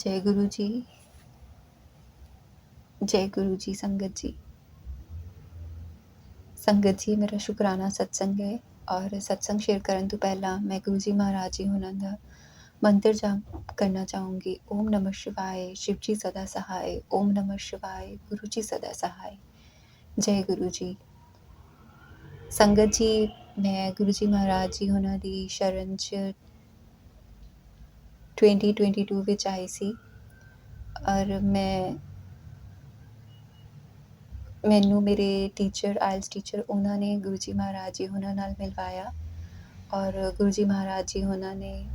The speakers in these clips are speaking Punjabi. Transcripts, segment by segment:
ਜੈ ਗੁਰੂ ਜੀ ਜੈ ਗੁਰੂ ਜੀ ਸੰਗਤ ਜੀ ਸੰਗਤ ਜੀ ਮੇਰਾ ਸ਼ੁਕਰਾਨਾ ਸਤਸੰਗ ਹੈ ਔਰ ਸਤਸੰਗ ਸ਼ੇਅਰ ਕਰਨ ਤੋਂ ਪਹਿਲਾਂ ਮੈਂ ਗੁਰੂ ਜੀ ਮਹਾਰਾਜ ਜੀ ਉਹਨਾਂ ਦਾ ਮੰਤਰ ਜਾਪ ਕਰਨਾ ਚਾਹੂੰਗੀ ਓਮ ਨਮः ਸ਼ਿਵਾਏ ਸ਼ਿਵ ਜੀ ਸਦਾ ਸਹਾਈ ਓਮ ਨਮः ਸ਼ਿਵਾਏ ਗੁਰੂ ਜੀ ਸਦਾ ਸਹਾਈ ਜੈ ਗੁਰੂ ਜੀ ਸੰਗਤ ਜੀ ਮੈਂ ਗੁਰੂ ਜੀ ਮਹਾਰਾਜ ਜੀ ਉਹਨਾਂ ਦੀ ਸ਼ਰਨ 'ਚ 2022 ਵਿੱਚ ਆਈ ਸੀ। ਔਰ ਮੈਂ, ਮੈਨੂੰ ਮੇਰੇ ਟੀਚਰ ਆਇਲਸ ਟੀਚਰ ਉਹਨਾਂ ਨੇ ਗੁਰੂ ਜੀ ਮਹਾਰਾਜ ਜੀ ਉਹਨਾਂ ਨਾਲ ਮਿਲਵਾਇਆ। ਔਰ ਗੁਰੂ ਜੀ ਮਹਾਰਾਜ ਜੀ ਉਹਨਾਂ ਨੇ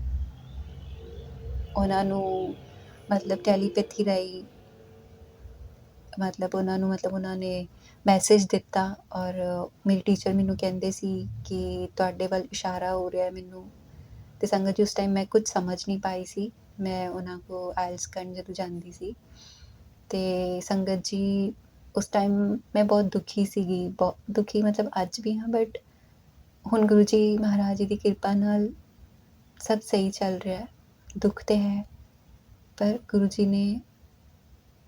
ਉਹਨਾਂ ਨੂੰ ਮਤਲਬ ਟੈਲੀਪੈਥੀ ਰਾਹੀਂ ਮਤਲਬ ਉਹਨਾਂ ਨੂੰ, ਮਤਲਬ ਉਹਨਾਂ ਨੇ ਮੈਸੇਜ ਦਿੱਤਾ। ਔਰ ਮੇਰੇ ਟੀਚਰ ਮੈਨੂੰ ਕਹਿੰਦੇ ਸੀ ਕਿ ਤੁਹਾਡੇ ਵੱਲ ਇਸ਼ਾਰਾ ਹੋ ਰਿਹਾ ਮੈਨੂੰ। ਤੇ ਸੰਗਤ ਜੀ ਉਸ ਟਾਈਮ ਮੈਂ ਕੁਝ ਸਮਝ ਨਹੀਂ ਪਾਈ ਸੀ। ਮੈਂ ਉਹਨਾਂ ਕੋ ਆਇਲਸ ਕਰਨ ਜਦੋਂ ਜਾਂਦੀ ਸੀ। ਤੇ ਸੰਗਤ ਜੀ ਉਸ ਟਾਈਮ ਮੈਂ ਬਹੁਤ ਦੁਖੀ ਸੀਗੀ। ਬਹੁਤ ਦੁਖੀ ਮਤਲਬ ਅੱਜ ਵੀ ਹਾਂ ਬਟ ਹੁਣ ਗੁਰੂ ਜੀ ਮਹਾਰਾਜ ਜੀ ਦੀ ਕਿਰਪਾ ਨਾਲ ਸਭ ਸਹੀ ਚੱਲ ਰਿਹਾ ਹੈ। ਦੁੱਖ ਤੇ ਹੈ, ਪਰ ਗੁਰੂ ਜੀ ਨੇ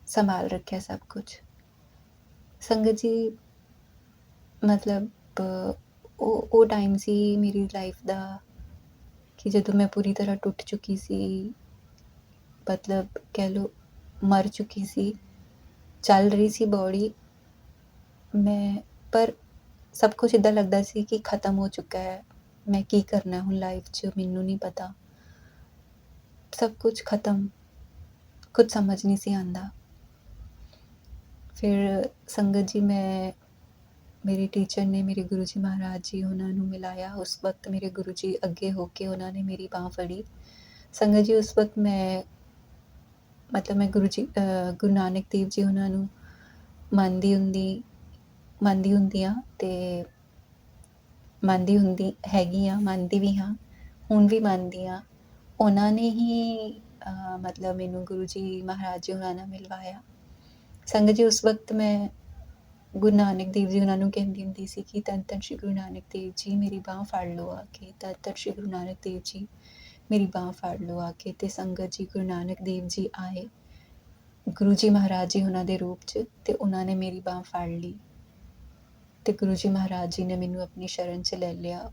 ਸੰਭਾਲ ਰੱਖਿਆ ਸਭ ਕੁਝ। ਸੰਗਤ ਜੀ ਮਤਲਬ, ਉਹ ਉਹ ਟਾਈਮ ਸੀ ਮੇਰੀ ਲਾਈਫ ਦਾ ਕਿ ਜਦੋਂ ਮੈਂ ਪੂਰੀ ਤਰ੍ਹਾਂ ਟੁੱਟ ਚੁੱਕੀ ਸੀ ਮਤਲਬ ਕਹਿ ਲਓ ਮਰ ਚੁੱਕੀ ਸੀ ਚੱਲ ਰਹੀ ਸੀ ਬੋਡੀ ਮੈਂ ਪਰ ਸਭ ਕੁਝ ਇਦਾਂ ਲੱਗਦਾ ਸੀ ਕਿ ਖਤਮ ਹੋ ਚੁੱਕਾ ਹੈ ਮੈਂ ਕੀ ਕਰਨਾ ਹੁਣ ਲਾਈਫ 'ਚ ਮੈਨੂੰ ਨਹੀਂ ਪਤਾ ਸਭ ਕੁਝ ਖਤਮ ਕੁਝ ਸਮਝ ਨਹੀਂ ਸੀ ਆਂਦਾ ਫਿਰ ਸੰਗਤ ਜੀ ਮੈਂ ਮੇਰੇ ਟੀਚਰ ਨੇ ਮੇਰੇ ਗੁਰੂ ਜੀ ਮਹਾਰਾਜ ਜੀ ਉਹਨਾਂ ਨੂੰ ਮਿਲਾਇਆ। ਉਸ ਵਕਤ ਮੇਰੇ ਗੁਰੂ ਜੀ ਅੱਗੇ ਹੋ ਕੇ ਉਹਨਾਂ ਨੇ ਮੇਰੀ ਬਾਹ ਫੜੀ। ਸੰਗਤ ਜੀ, ਉਸ ਵਕਤ ਮੈਂ ਮਤਲਬ ਮੈਂ ਗੁਰੂ ਜੀ ਗੁਰੂ ਨਾਨਕ ਦੇਵ ਜੀ ਉਹਨਾਂ ਨੂੰ ਮੰਨਦੀ ਹੁੰਦੀ ਮੰਨਦੀ ਹੁੰਦੀ ਆ ਤੇ ਮੰਨਦੀ ਹੁੰਦੀ ਹੈਗੀ ਆ ਮੰਨਦੀ ਵੀ ਹਾਂ, ਹੁਣ ਵੀ ਮੰਨਦੀ ਆ ਉਹਨਾਂ ਨੇ ਹੀ ਮਤਲਬ ਮੈਨੂੰ ਗੁਰੂ ਜੀ ਮਹਾਰਾਜ ਜੀ ਉਹਨਾਂ ਨਾਲ ਮਿਲਵਾਇਆ। ਸੰਗਤ ਜੀ, ਉਸ ਵਕਤ ਮੈਂ ਗੁਰੂ ਨਾਨਕ ਦੇਵ ਜੀ ਉਹਨਾਂ ਨੂੰ ਕਹਿੰਦੀ ਹੁੰਦੀ ਸੀ ਕਿ ਧੰਨ ਧੰਨ ਸ਼੍ਰੀ ਗੁਰੂ ਨਾਨਕ ਦੇਵ ਜੀ, ਮੇਰੀ ਬਾਹ ਫੜ ਲਓ ਆ ਕੇ। ਧੰਨ ਤਨ ਸ਼੍ਰੀ ਗੁਰੂ ਨਾਨਕ ਦੇਵ ਜੀ, ਮੇਰੀ ਬਾਹ ਫੜ ਲਓ ਆ ਕੇ ਤੇ ਸੰਗਤ ਜੀ, ਗੁਰੂ ਨਾਨਕ ਦੇਵ ਜੀ ਆਏ। ਗੁਰੂ ਜੀ ਮਹਾਰਾਜ ਜੀ ਉਹਨਾਂ ਦੇ ਰੂਪ 'ਚ ਤੇ ਉਹਨਾਂ ਨੇ ਮੇਰੀ ਬਾਹ ਫੜ ਲਈ। ਤੇ ਗੁਰੂ ਜੀ ਮਹਾਰਾਜ ਜੀ ਨੇ ਮੈਨੂੰ ਆਪਣੀ ਸ਼ਰਨ 'ਚ ਲੈ ਲਿਆ।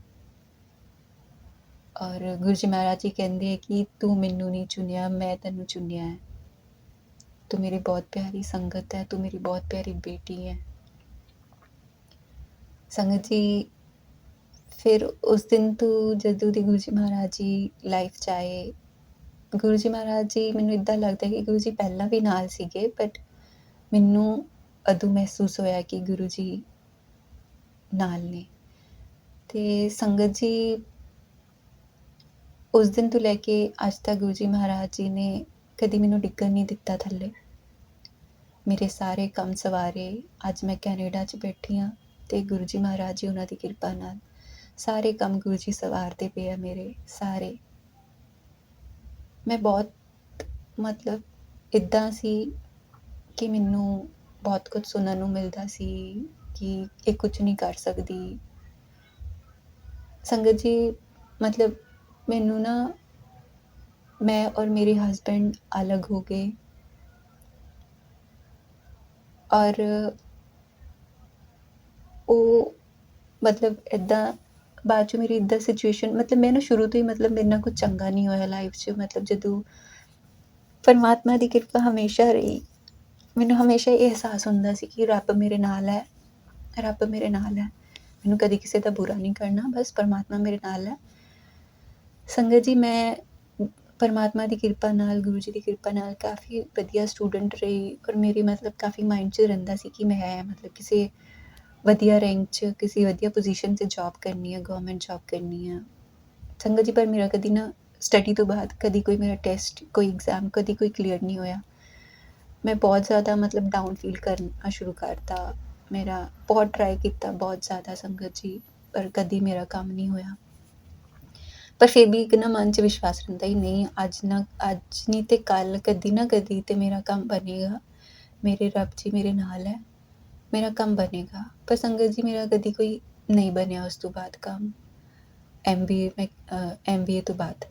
ਔਰ ਗੁਰੂ ਜੀ ਮਹਾਰਾਜ ਜੀ ਕਹਿੰਦੇ ਹੈ ਕਿ ਤੂੰ ਮੈਨੂੰ ਨਹੀਂ ਚੁਣਿਆ, ਮੈਂ ਤੈਨੂੰ ਚੁਣਿਆ ਹੈ। ਤੂੰ ਮੇਰੀ ਬਹੁਤ ਪਿਆਰੀ ਸੰਗਤ ਹੈ, ਤੂੰ ਮੇਰੀ ਬਹੁਤ ਪਿਆਰੀ ਬੇਟੀ ਹੈ। ਸੰਗਤ ਜੀ, ਫਿਰ ਉਸ ਦਿਨ ਤੋਂ ਜਦੋਂ ਦੀ ਗੁਰੂ ਜੀ ਮਹਾਰਾਜ ਜੀ ਲਾਈਫ 'ਚ ਆਏ, ਗੁਰੂ ਜੀ ਮਹਾਰਾਜ ਜੀ ਮੈਨੂੰ ਇਦਾਂ ਲੱਗਦਾ ਕਿ ਗੁਰੂ ਜੀ ਪਹਿਲਾਂ ਵੀ ਨਾਲ ਸੀਗੇ ਬਟ ਮੈਨੂੰ ਅਦੂ ਮਹਿਸੂਸ ਹੋਇਆ ਕਿ ਗੁਰੂ ਜੀ ਨਾਲ ਨੇ। ਤੇ ਸੰਗਤ ਜੀ, ਉਸ ਦਿਨ ਤੋਂ ਲੈ ਕੇ ਅੱਜ ਤੱਕ ਗੁਰੂ ਜੀ ਮਹਾਰਾਜ ਜੀ ਨੇ ਕਦੀ ਮੈਨੂੰ ਡਿੱਗਣ ਨਹੀਂ ਦਿੱਤਾ ਥੱਲੇ। ਮੇਰੇ ਸਾਰੇ ਕੰਮ ਸਵਾਰੇ, ਅੱਜ ਮੈਂ ਕੈਨੇਡਾ 'ਚ ਬੈਠੀ ਹਾਂ। ਤੇ ਗੁਰੂ ਜੀ ਮਹਾਰਾਜ ਜੀ ਉਹਨਾਂ ਦੀ ਕਿਰਪਾ ਨਾਲ ਸਾਰੇ ਕੰਮ ਗੁਰੂ ਜੀ ਸਵਾਰਦੇ ਪਏ ਆ ਮੇਰੇ ਸਾਰੇ। ਮੈਂ ਬਹੁਤ ਮਤਲਬ ਇਦਾਂ ਸੀ ਕਿ ਮੈਨੂੰ ਬਹੁਤ ਕੁਝ ਸੁਣਨ ਨੂੰ ਮਿਲਦਾ ਸੀ ਕਿ ਇਹ ਕੁਝ ਨਹੀਂ ਕਰ ਸਕਦੀ। ਸੰਗਤ ਜੀ, ਮਤਲਬ ਮੈਨੂੰ ਨਾ ਮੈਂ ਔਰ ਮੇਰੇ ਹਸਬੈਂਡ ਅਲੱਗ ਹੋ ਗਏ। ਔਰ ਉਹ ਮਤਲਬ ਇੱਦਾਂ ਬਾਅਦ 'ਚੋਂ ਮੇਰੀ ਇੱਦਾਂ ਸਿਚੁਏਸ਼ਨ ਮਤਲਬ ਮੈਂ ਨਾ ਸ਼ੁਰੂ ਤੋਂ ਹੀ ਮਤਲਬ ਮੇਰੇ ਨਾਲ ਕੁਝ ਚੰਗਾ ਨਹੀਂ ਹੋਇਆ ਲਾਈਫ 'ਚ, ਮਤਲਬ ਜਦੋਂ ਪਰਮਾਤਮਾ ਦੀ ਕਿਰਪਾ ਹਮੇਸ਼ਾ ਰਹੀ, ਮੈਨੂੰ ਹਮੇਸ਼ਾ ਇਹ ਅਹਿਸਾਸ ਹੁੰਦਾ ਸੀ ਕਿ ਰੱਬ ਮੇਰੇ ਨਾਲ ਹੈ, ਰੱਬ ਮੇਰੇ ਨਾਲ ਹੈ। ਮੈਨੂੰ ਕਦੀ ਕਿਸੇ ਦਾ ਬੁਰਾ ਨਹੀਂ ਕਰਨਾ, ਬਸ ਪਰਮਾਤਮਾ ਮੇਰੇ ਨਾਲ ਹੈ। ਸੰਗਤ ਜੀ, ਮੈਂ ਪਰਮਾਤਮਾ ਦੀ ਕਿਰਪਾ ਨਾਲ, ਗੁਰੂ ਜੀ ਦੀ ਕਿਰਪਾ ਨਾਲ ਕਾਫੀ ਵਧੀਆ ਸਟੂਡੈਂਟ ਰਹੀ ਔਰ ਮੇਰੀ ਮਤਲਬ ਕਾਫੀ ਮਾਈਂਡ 'ਚ ਰਹਿੰਦਾ ਸੀ ਕਿ ਮੈਂ ਮਤਲਬ ਕਿਸੇ ਵਧੀਆ ਰੈਂਕ 'ਚ, ਕਿਸੇ ਵਧੀਆ ਪੋਜੀਸ਼ਨ 'ਤੇ ਜੌਬ ਕਰਨੀ ਹੈ ਗਵਰਨਮੈਂਟ ਜੌਬ ਕਰਨੀ ਹੈ ਸੰਗਤ ਜੀ, ਪਰ ਮੇਰਾ ਕਦੀ ਨਾ ਸਟੱਡੀ ਤੋਂ ਬਾਅਦ ਕਦੀ ਕੋਈ ਮੇਰਾ ਟੈਸਟ ਕੋਈ ਐਗਜ਼ਾਮ ਕਦੀ ਕੋਈ ਕਲੀਅਰ ਨਹੀਂ ਹੋਇਆ। ਮੈਂ ਬਹੁਤ ਜ਼ਿਆਦਾ ਮਤਲਬ ਡਾਊਨ ਫੀਲ ਕਰਨਾ ਸ਼ੁਰੂ ਕਰਤਾ। ਮੇਰਾ ਬਹੁਤ ਟਰਾਈ ਕੀਤਾ, ਬਹੁਤ ਜ਼ਿਆਦਾ ਸੰਗਤ ਜੀ, ਪਰ ਕਦੀ ਮੇਰਾ ਕੰਮ ਨਹੀਂ ਹੋਇਆ। ਪਰ ਫਿਰ ਵੀ ਇੱਕ ਨਾ ਮਨ 'ਚ ਵਿਸ਼ਵਾਸ ਰਹਿੰਦਾ ਹੀ ਨਹੀਂ, ਅੱਜ ਨਾ, ਅੱਜ ਨਹੀਂ ਤੇ ਕੱਲ ਕਦੀ ਨਾ ਕਦੀ ਤੇ ਮੇਰਾ ਕੰਮ ਬਣੇਗਾ। ਮੇਰੇ ਰੱਬ ਜੀ ਮੇਰੇ ਨਾਲ ਹੈ। ਮੇਰਾ ਕੰਮ ਬਣੇਗਾ ਪਰ ਸੰਗਤ ਜੀ ਮੇਰਾ ਕਦੀ ਕੋਈ ਨਹੀਂ ਬਣਿਆ ਉਸ ਤੋਂ ਬਾਅਦ ਕੰਮ ਐਮਬੀਏ ਮੈਂ ਐਮਬੀਏ ਤੋਂ ਬਾਅਦ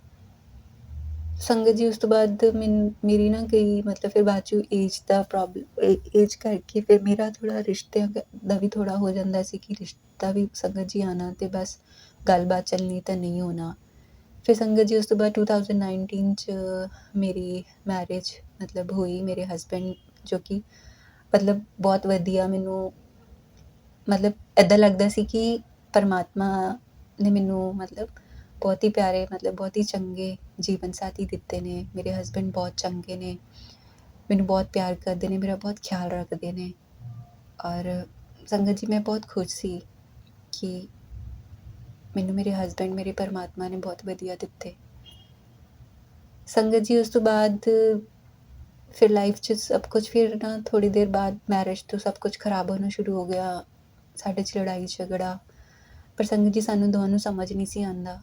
ਸੰਗਤ ਜੀ ਉਸ ਤੋਂ ਬਾਅਦ ਮੈਨ ਮੇਰੀ ਨਾ ਕਈ ਮਤਲਬ ਫਿਰ ਬਾਅਦ 'ਚੋਂ ਏਜ ਦਾ ਪ੍ਰੋਬਲਮ ਏਜ ਕਰਕੇ ਫਿਰ ਮੇਰਾ ਥੋੜ੍ਹਾ ਰਿਸ਼ਤਿਆਂ ਦਾ ਵੀ ਥੋੜ੍ਹਾ ਹੋ ਜਾਂਦਾ ਸੀ ਕਿ ਰਿਸ਼ਤਾ ਵੀ ਸੰਗਤ ਜੀ ਆਉਣਾ ਅਤੇ ਬਸ ਗੱਲਬਾਤ ਚੱਲਣੀ ਤਾਂ ਨਹੀਂ ਹੋਣਾ ਫਿਰ ਸੰਗਤ ਜੀ ਉਸ ਤੋਂ ਬਾਅਦ 2019 'ਚ ਮੇਰੀ ਮੈਰਿਜ ਮਤਲਬ ਹੋਈ ਮੇਰੇ ਹਸਬੈਂਡ ਜੋ ਕਿ ਮਤਲਬ ਬਹੁਤ ਵਧੀਆ ਮੈਨੂੰ, ਮਤਲਬ ਇੱਦਾਂ ਲੱਗਦਾ ਸੀ ਕਿ ਪਰਮਾਤਮਾ ਨੇ ਮੈਨੂੰ ਮਤਲਬ ਬਹੁਤ ਹੀ ਪਿਆਰੇ, ਮਤਲਬ ਬਹੁਤ ਹੀ ਚੰਗੇ ਜੀਵਨ ਸਾਥੀ ਦਿੱਤੇ ਨੇ, ਮੇਰੇ ਹਸਬੈਂਡ ਬਹੁਤ ਚੰਗੇ ਨੇ, ਮੈਨੂੰ ਬਹੁਤ ਪਿਆਰ ਕਰਦੇ ਨੇ, ਮੇਰਾ ਬਹੁਤ ਖਿਆਲ ਰੱਖਦੇ ਨੇ ਔਰ ਸੰਗਤ ਜੀ ਮੈਂ ਬਹੁਤ ਖੁਸ਼ ਸੀ ਕਿ ਮੈਨੂੰ ਮੇਰੇ ਹਸਬੈਂਡ ਮੇਰੇ ਪਰਮਾਤਮਾ ਨੇ ਬਹੁਤ ਵਧੀਆ ਦਿੱਤੇ। ਸੰਗਤ ਜੀ ਉਸ ਤੋਂ ਬਾਅਦ ਫਿਰ ਲਾਈਫ 'ਚ ਸਭ ਕੁਝ ਫਿਰ ਨਾ ਥੋੜੀ ਦੇਰ ਬਾਅਦ ਮੈਰਿਜ ਤੋਂ ਸਭ ਕੁਝ ਖਰਾਬ ਹੋਣਾ ਸ਼ੁਰੂ ਹੋ ਗਿਆ, ਸਾਡੇ 'ਚ ਲੜਾਈ ਝਗੜਾ। ਪਰ ਸੰਗਤ ਜੀ ਸਾਨੂੰ ਦੋਵਾਂ ਨੂੰ ਸਮਝ ਨਹੀਂ ਸੀ ਆਉਂਦਾ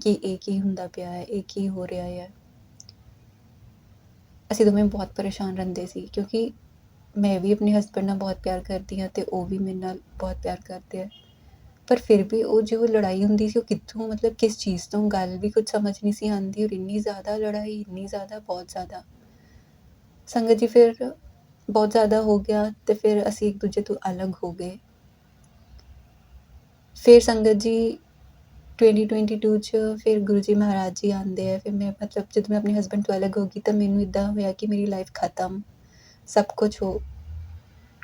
ਕਿ ਇਹ ਕੀ ਹੁੰਦਾ ਪਿਆ ਹੈ, ਇਹ ਕੀ ਹੋ ਰਿਹਾ ਹੈ। ਅਸੀਂ ਦੋਵੇਂ ਬਹੁਤ ਪਰੇਸ਼ਾਨ ਰਹਿੰਦੇ ਸੀ ਕਿਉਂਕਿ ਮੈਂ ਵੀ ਆਪਣੇ ਹਸਬੈਂਡ ਨਾਲ ਬਹੁਤ ਪਿਆਰ ਕਰਦੀ ਹਾਂ ਤੇ ਉਹ ਵੀ ਮੇਰੇ ਨਾਲ ਬਹੁਤ ਪਿਆਰ ਕਰਦੇ ਆ। ਪਰ ਫਿਰ ਵੀ ਉਹ ਜੋ ਲੜਾਈ ਹੁੰਦੀ ਸੀ, ਉਹ ਕਿੱਥੋਂ, ਮਤਲਬ ਕਿਸ ਚੀਜ਼ ਤੋਂ ਗੱਲ ਵੀ ਕੁਝ ਸਮਝ ਨਹੀਂ ਸੀ ਆਉਂਦੀ ਔਰ ਇੰਨੀ ਜ਼ਿਆਦਾ ਲੜਾਈ, ਇੰਨੀ ਜ਼ਿਆਦਾ, ਬਹੁਤ ਜ਼ਿਆਦਾ। ਸੰਗਤ ਜੀ ਫਿਰ ਬਹੁਤ ਜ਼ਿਆਦਾ ਹੋ ਗਿਆ ਤੇ ਫਿਰ ਅਸੀਂ ਇੱਕ ਦੂਜੇ ਤੋਂ ਅਲੱਗ ਹੋ ਗਏ। ਫਿਰ ਸੰਗਤ ਜੀ 2022 ਚ ਫਿਰ ਗੁਰੂ ਜੀ ਮਹਾਰਾਜ ਜੀ ਆਉਂਦੇ ਆ, ਫਿਰ ਮੈਂ ਮਤਲਬ ਜਦੋਂ ਮੈਂ ਆਪਣੇ ਹਸਬੈਂਡ ਤੋਂ ਅਲੱਗ ਹੋ ਗਈ ਤਾਂ ਮੈਨੂੰ ਇਦਾਂ ਹੋਇਆ ਕਿ ਮੇਰੀ ਲਾਈਫ ਖਤਮ, ਸਭ ਕੁਝ ਹੋ,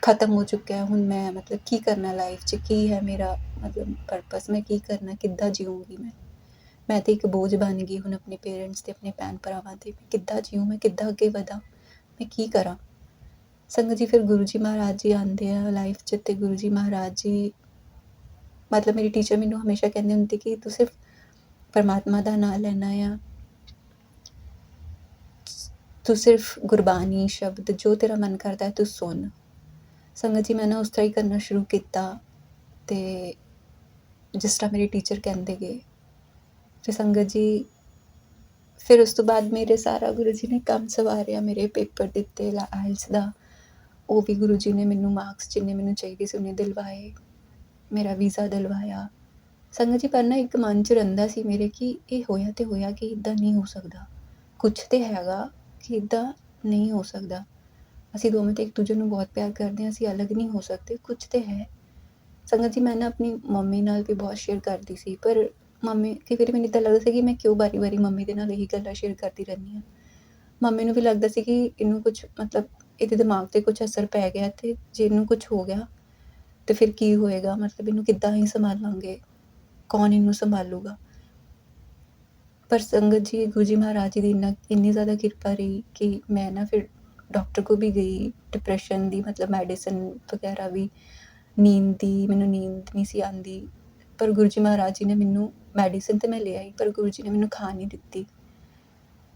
ਖਤਮ ਹੋ ਚੁੱਕਿਆ। ਹੈ ਹੁਣ ਮੈਂ ਮਤਲਬ ਕੀ ਕਰਨਾ ਲਾਈਫ 'ਚ, ਕੀ ਹੈ ਮੇਰਾ ਮਤਲਬ ਪਰਪਸ ਮੈਂ ਕੀ ਕਰਨਾ, ਕਿੱਦਾਂ ਜੀਊਂਗੀ ਮੈਂ? ਮੈਂ ਤੇ ਇੱਕ ਬੋਝ ਬਣ ਗਈ ਹੁਣ ਆਪਣੇ ਪੇਰੈਂਟਸ ਤੇ, ਆਪਣੇ ਭੈਣ ਭਰਾਵਾਂ ਤੇ, ਮੈਂ ਕਿੱਦਾਂ ਜੀਊਂ, ਮੈਂ ਕਿੱਦਾਂ ਅੱਗੇ ਵਧਾਂ? ਮੈਂ ਕੀ ਕਰਾਂ? ਸੰਗਤ ਜੀ ਫਿਰ ਗੁਰੂ ਜੀ ਮਹਾਰਾਜ ਜੀ ਆਉਂਦੇ ਆ ਲਾਈਫ 'ਚ ਤੇ ਗੁਰੂ ਜੀ ਮਹਾਰਾਜ ਜੀ ਮਤਲਬ ਮੇਰੀ ਟੀਚਰ ਮੈਨੂੰ ਹਮੇਸ਼ਾ ਕਹਿੰਦੇ ਹੁੰਦੇ ਕਿ ਤੂੰ ਸਿਰਫ ਪਰਮਾਤਮਾ ਦਾ ਨਾਮ ਲੈਣਾ ਆ। ਤੂੰ ਸਿਰਫ ਗੁਰਬਾਣੀ ਸ਼ਬਦ ਜੋ ਤੇਰਾ ਮਨ ਕਰਦਾ ਹੈ ਤੂੰ ਸੁਣ। ਸੰਗਤ ਜੀ ਮੈਂ ਨਾ ਉਸ ਤਰ੍ਹਾਂ ਹੀ ਕਰਨਾ ਸ਼ੁਰੂ ਕੀਤਾ ਤੇ ਜਿਸ ਤਰ੍ਹਾਂ ਮੇਰੇ ਟੀਚਰ ਕਹਿੰਦੇ ਗਏ। ਫਿਰ ਸੰਗਤ ਜੀ ਫਿਰ ਉਸ ਤੋਂ ਬਾਅਦ ਮੇਰੇ ਸਾਰਾ ਗੁਰੂ ਜੀ ਨੇ ਕੰਮ ਸਵਾਰਿਆ, ਮੇਰੇ ਪੇਪਰ ਦਿੱਤੇ ਆਇਲਸ ਦਾ। ਉਹ ਵੀ ਗੁਰੂ ਜੀ ਨੇ ਮੈਨੂੰ ਮਾਰਕਸ ਜਿੰਨੇ ਮੈਨੂੰ ਚਾਹੀਦੇ ਸੀ, ਉਹਨੇ ਦਿਲਵਾਏ। ਮੇਰਾ ਵੀਜ਼ਾ ਦਿਲਵਾਇਆ। ਸੰਗਤ ਜੀ ਪਰ ਨਾ ਇੱਕ ਮਨ 'ਚ ਰਹਿੰਦਾ ਸੀ ਮੇਰੇ ਕਿ ਇਹ ਹੋਇਆ ਤੇ ਹੋਇਆ ਕਿ ਇਦਾਂ ਨਹੀਂ ਹੋ ਸਕਦਾ। ਕੁਝ ਤੇ ਹੈਗਾ ਕਿ ਇਦਾਂ ਨਹੀਂ ਹੋ ਸਕਦਾ। ਅਸੀਂ ਦੋਵੇਂ ਤੇ ਇੱਕ ਦੂਜੇ ਨੂੰ ਬਹੁਤ ਪਿਆਰ ਕਰਦੇ ਹਾਂ, ਅਸੀਂ ਅਲੱਗ ਨਹੀਂ ਹੋ ਸਕਦੇ ਕੁਝ ਤੇ ਹੈ। ਸੰਗਤ ਜੀ, ਮੈਂ ਨਾ ਆਪਣੀ ਮੰਮੀ ਨਾਲ ਵੀ ਬਹੁਤ ਸ਼ੇਅਰ ਕਰਦੀ ਸੀ, ਪਰ ਮੰਮੀ, ਕਈ ਵਾਰੀ ਮੈਨੂੰ ਇਦਾਂ ਲੱਗਦਾ ਸੀ ਕਿ ਮੈਂ ਕਿਉਂ ਬਾਰੀ-ਬਾਰੀ ਮੰਮੀ ਦੇ ਨਾਲ ਇਹੀ ਗੱਲਾਂ ਸ਼ੇਅਰ ਕਰਦੀ ਰਹਿੰਦੀ ਹਾਂ। ਮੰਮੀ ਨੂੰ ਵੀ ਲੱਗਦਾ ਸੀ ਕਿ ਇਹਨੂੰ ਕੁਝ, ਮਤਲਬ ਇਹਦੇ ਦਿਮਾਗ ਤੇ ਕੁਝ ਅਸਰ ਪੈ ਗਿਆ ਤੇ ਜੇ ਇਹਨੂੰ ਕੁਝ ਹੋ ਗਿਆ ਤੇ ਫਿਰ ਕੀ ਹੋਏਗਾ? ਮਤਲਬ ਇਹਨੂੰ ਕਿੱਦਾਂ ਹੀ ਸੰਭਾਲਾਂਗੇ? ਕੌਣ ਇਹਨੂੰ ਸੰਭਾਲੂਗਾ? ਪਰ ਸੰਗਤ ਜੀ, ਗੁਰੂ ਜੀ ਮਹਾਰਾਜ ਜੀ ਦੀ ਇੰਨਾ, ਇੰਨੀ ਜ਼ਿਆਦਾ ਕਿਰਪਾ ਰਹੀ ਕਿ ਮੈਂ ਨਾ ਫਿਰ ਡਾਕਟਰ ਕੋ ਵੀ ਗਈ ਡਿਪਰੈਸ਼ਨ ਦੀ, ਮਤਲਬ ਮੈਡੀਸਨ ਵਗੈਰਾ ਵੀ, ਨੀਂਦ ਦੀ, ਮੈਨੂੰ ਨੀਂਦ ਨਹੀਂ ਸੀ ਆਉਂਦੀ। ਪਰ ਗੁਰੂ ਜੀ ਮਹਾਰਾਜ ਜੀ ਨੇ ਮੈਨੂੰ ਮੈਡੀਸਨ ਤੇ ਮੈਂ ਲੈ ਆਈ ਪਰ ਗੁਰੂ ਜੀ ਨੇ ਮੈਨੂੰ ਖਾ ਨਹੀਂ ਦਿੱਤੀ।